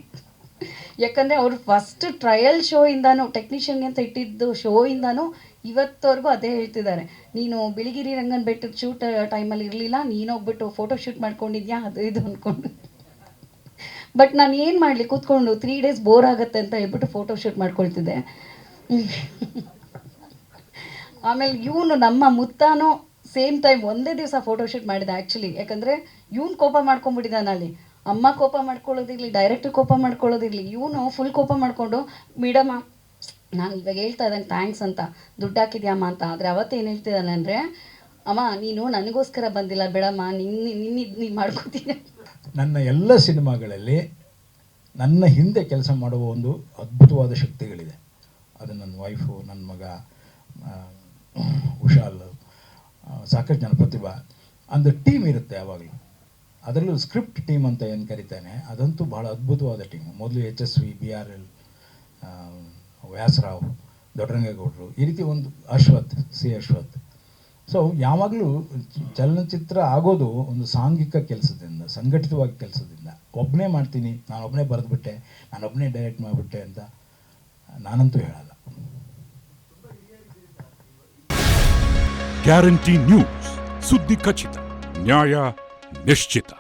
ಯಾಕಂದರೆ ಅವ್ರು ಫಸ್ಟ್ ಟ್ರಯಲ್ ಶೋ ಇಂದಾನು ಟೆಕ್ನಿಷಿಯನ್ಗೆ ಅಂತ ಇಟ್ಟಿದ್ದು ಶೋ ಇಂದಾನು ಇವತ್ತವರೆಗೂ ಅದೇ ಹೇಳ್ತಿದ್ದಾರೆ. ನೀನು ಬಿಳಿಗಿರಿ ರಂಗನ ಬೆಟ್ಟದ ಶೂಟ್ ಟೈಮಲ್ಲಿ ಇರಲಿಲ್ಲ, ನೀನು ಹೋಗ್ಬಿಟ್ಟು ಫೋಟೋ ಶೂಟ್ ಮಾಡ್ಕೊಂಡಿದ್ಯಾ? ಅದು ಇದು ಅಂದ್ಕೊಂಡು ಬಟ್ ನಾನು ಏನು ಮಾಡಲಿ, ಕೂತ್ಕೊಂಡು ತ್ರೀ ಡೇಸ್ ಬೋರ್ ಆಗುತ್ತೆ ಅಂತ ಹೇಳ್ಬಿಟ್ಟು ಫೋಟೋ ಶೂಟ್ ಮಾಡ್ಕೊಳ್ತಿದ್ದೆ. ಆಮೇಲೆ ಇವನು ನಮ್ಮ ಮುತ್ತಾನೋ ಸೇಮ್ ಟೈಮ್ ಒಂದೇ ದಿವಸ ಫೋಟೋ ಶೂಟ್ ಮಾಡಿದೆ ಆ್ಯಕ್ಚುಲಿ ಯಾಕಂದರೆ ಇವನು ಕೋಪ ಮಾಡ್ಕೊಂಡ್ಬಿಟ್ಟಿದ್ದಾನೆ ಅಲ್ಲಿ ಅಮ್ಮ ಕೋಪ ಮಾಡ್ಕೊಳ್ಳೋದಿರಲಿ ಡೈರೆಕ್ಟರ್ ಕೋಪ ಮಾಡ್ಕೊಳ್ಳೋದಿರಲಿ, ಇವನು ಫುಲ್ ಕೋಪ ಮಾಡಿಕೊಂಡು ಮೇಡಮ್ಮ ನಾನು ಇವಾಗ ಹೇಳ್ತಾ ಇದ್ದಾನೆ ಥ್ಯಾಂಕ್ಸ್ ಅಂತ, ದುಡ್ಡು ಹಾಕಿದ್ಯಾಮ್ಮ ಅಂತ, ಆದರೆ ಅವತ್ತೇನು ಹೇಳ್ತಿದ್ದಾನೆ ಅಂದರೆ, ಅಮ್ಮ, ನೀನು ನನಗೋಸ್ಕರ ಬಂದಿಲ್ಲ, ಬೇಡಮ್ಮ ನಿನ್ನ ನಿನ್ನ ನೀನು ಮಾಡ್ಕೋತೀನಿ. ನನ್ನ ಎಲ್ಲ ಸಿನಿಮಾಗಳಲ್ಲಿ ನನ್ನ ಹಿಂದೆ ಕೆಲಸ ಮಾಡುವ ಒಂದು ಅದ್ಭುತವಾದ ಶಕ್ತಿಗಳಿದೆ. ಅದು ನನ್ನ ವೈಫು, ನನ್ನ ಮಗ ಹುಷಾಲ್ ಸಾಕಷ್ಟು ಜನ ಪ್ರತಿಭಾ ಒಂದು ಟೀಮ್ ಇರುತ್ತೆ ಯಾವಾಗಲೂ. ಅದರಲ್ಲೂ ಸ್ಕ್ರಿಪ್ಟ್ ಟೀಮ್ ಅಂತ ಏನು ಕರಿತಾನೆ, ಅದಂತೂ ಭಾಳ ಅದ್ಭುತವಾದ ಟೀಮ್. ಮೊದಲು H S V, B R L Vyasarao, ದೊಡ್ಡರಂಗೇಗೌಡರು, ಈ ರೀತಿ ಒಂದು ಅಶ್ವಥ್, ಸಿ ಅಶ್ವಥ್ ಸೊ ಯಾವಾಗಲೂ ಚಲನಚಿತ್ರ ಆಗೋದು ಒಂದು ಸಾಂಘಿಕ ಕೆಲಸದಿಂದ ಸಂಘಟಿತವಾಗಿ ಕೆಲಸದಿಂದ. ಒಬ್ಬನೇ ಮಾಡ್ತೀನಿ, ನಾನು ಒಬ್ಬನೇ ಬರೆದ್ಬಿಟ್ಟೆ, ನಾನು ಒಬ್ಬನೇ ಡೈರೆಕ್ಟ್ ಮಾಡಿಬಿಟ್ಟೆ ಅಂತ ನಾನಂತೂ ಹೇಳಲ್ಲ. ಗ್ಯಾರಂಟಿ ನ್ಯೂಸ್ ಸುದ್ದಿ ಖಚಿತ ನ್ಯಾಯ ನಿಶ್ಚಿತ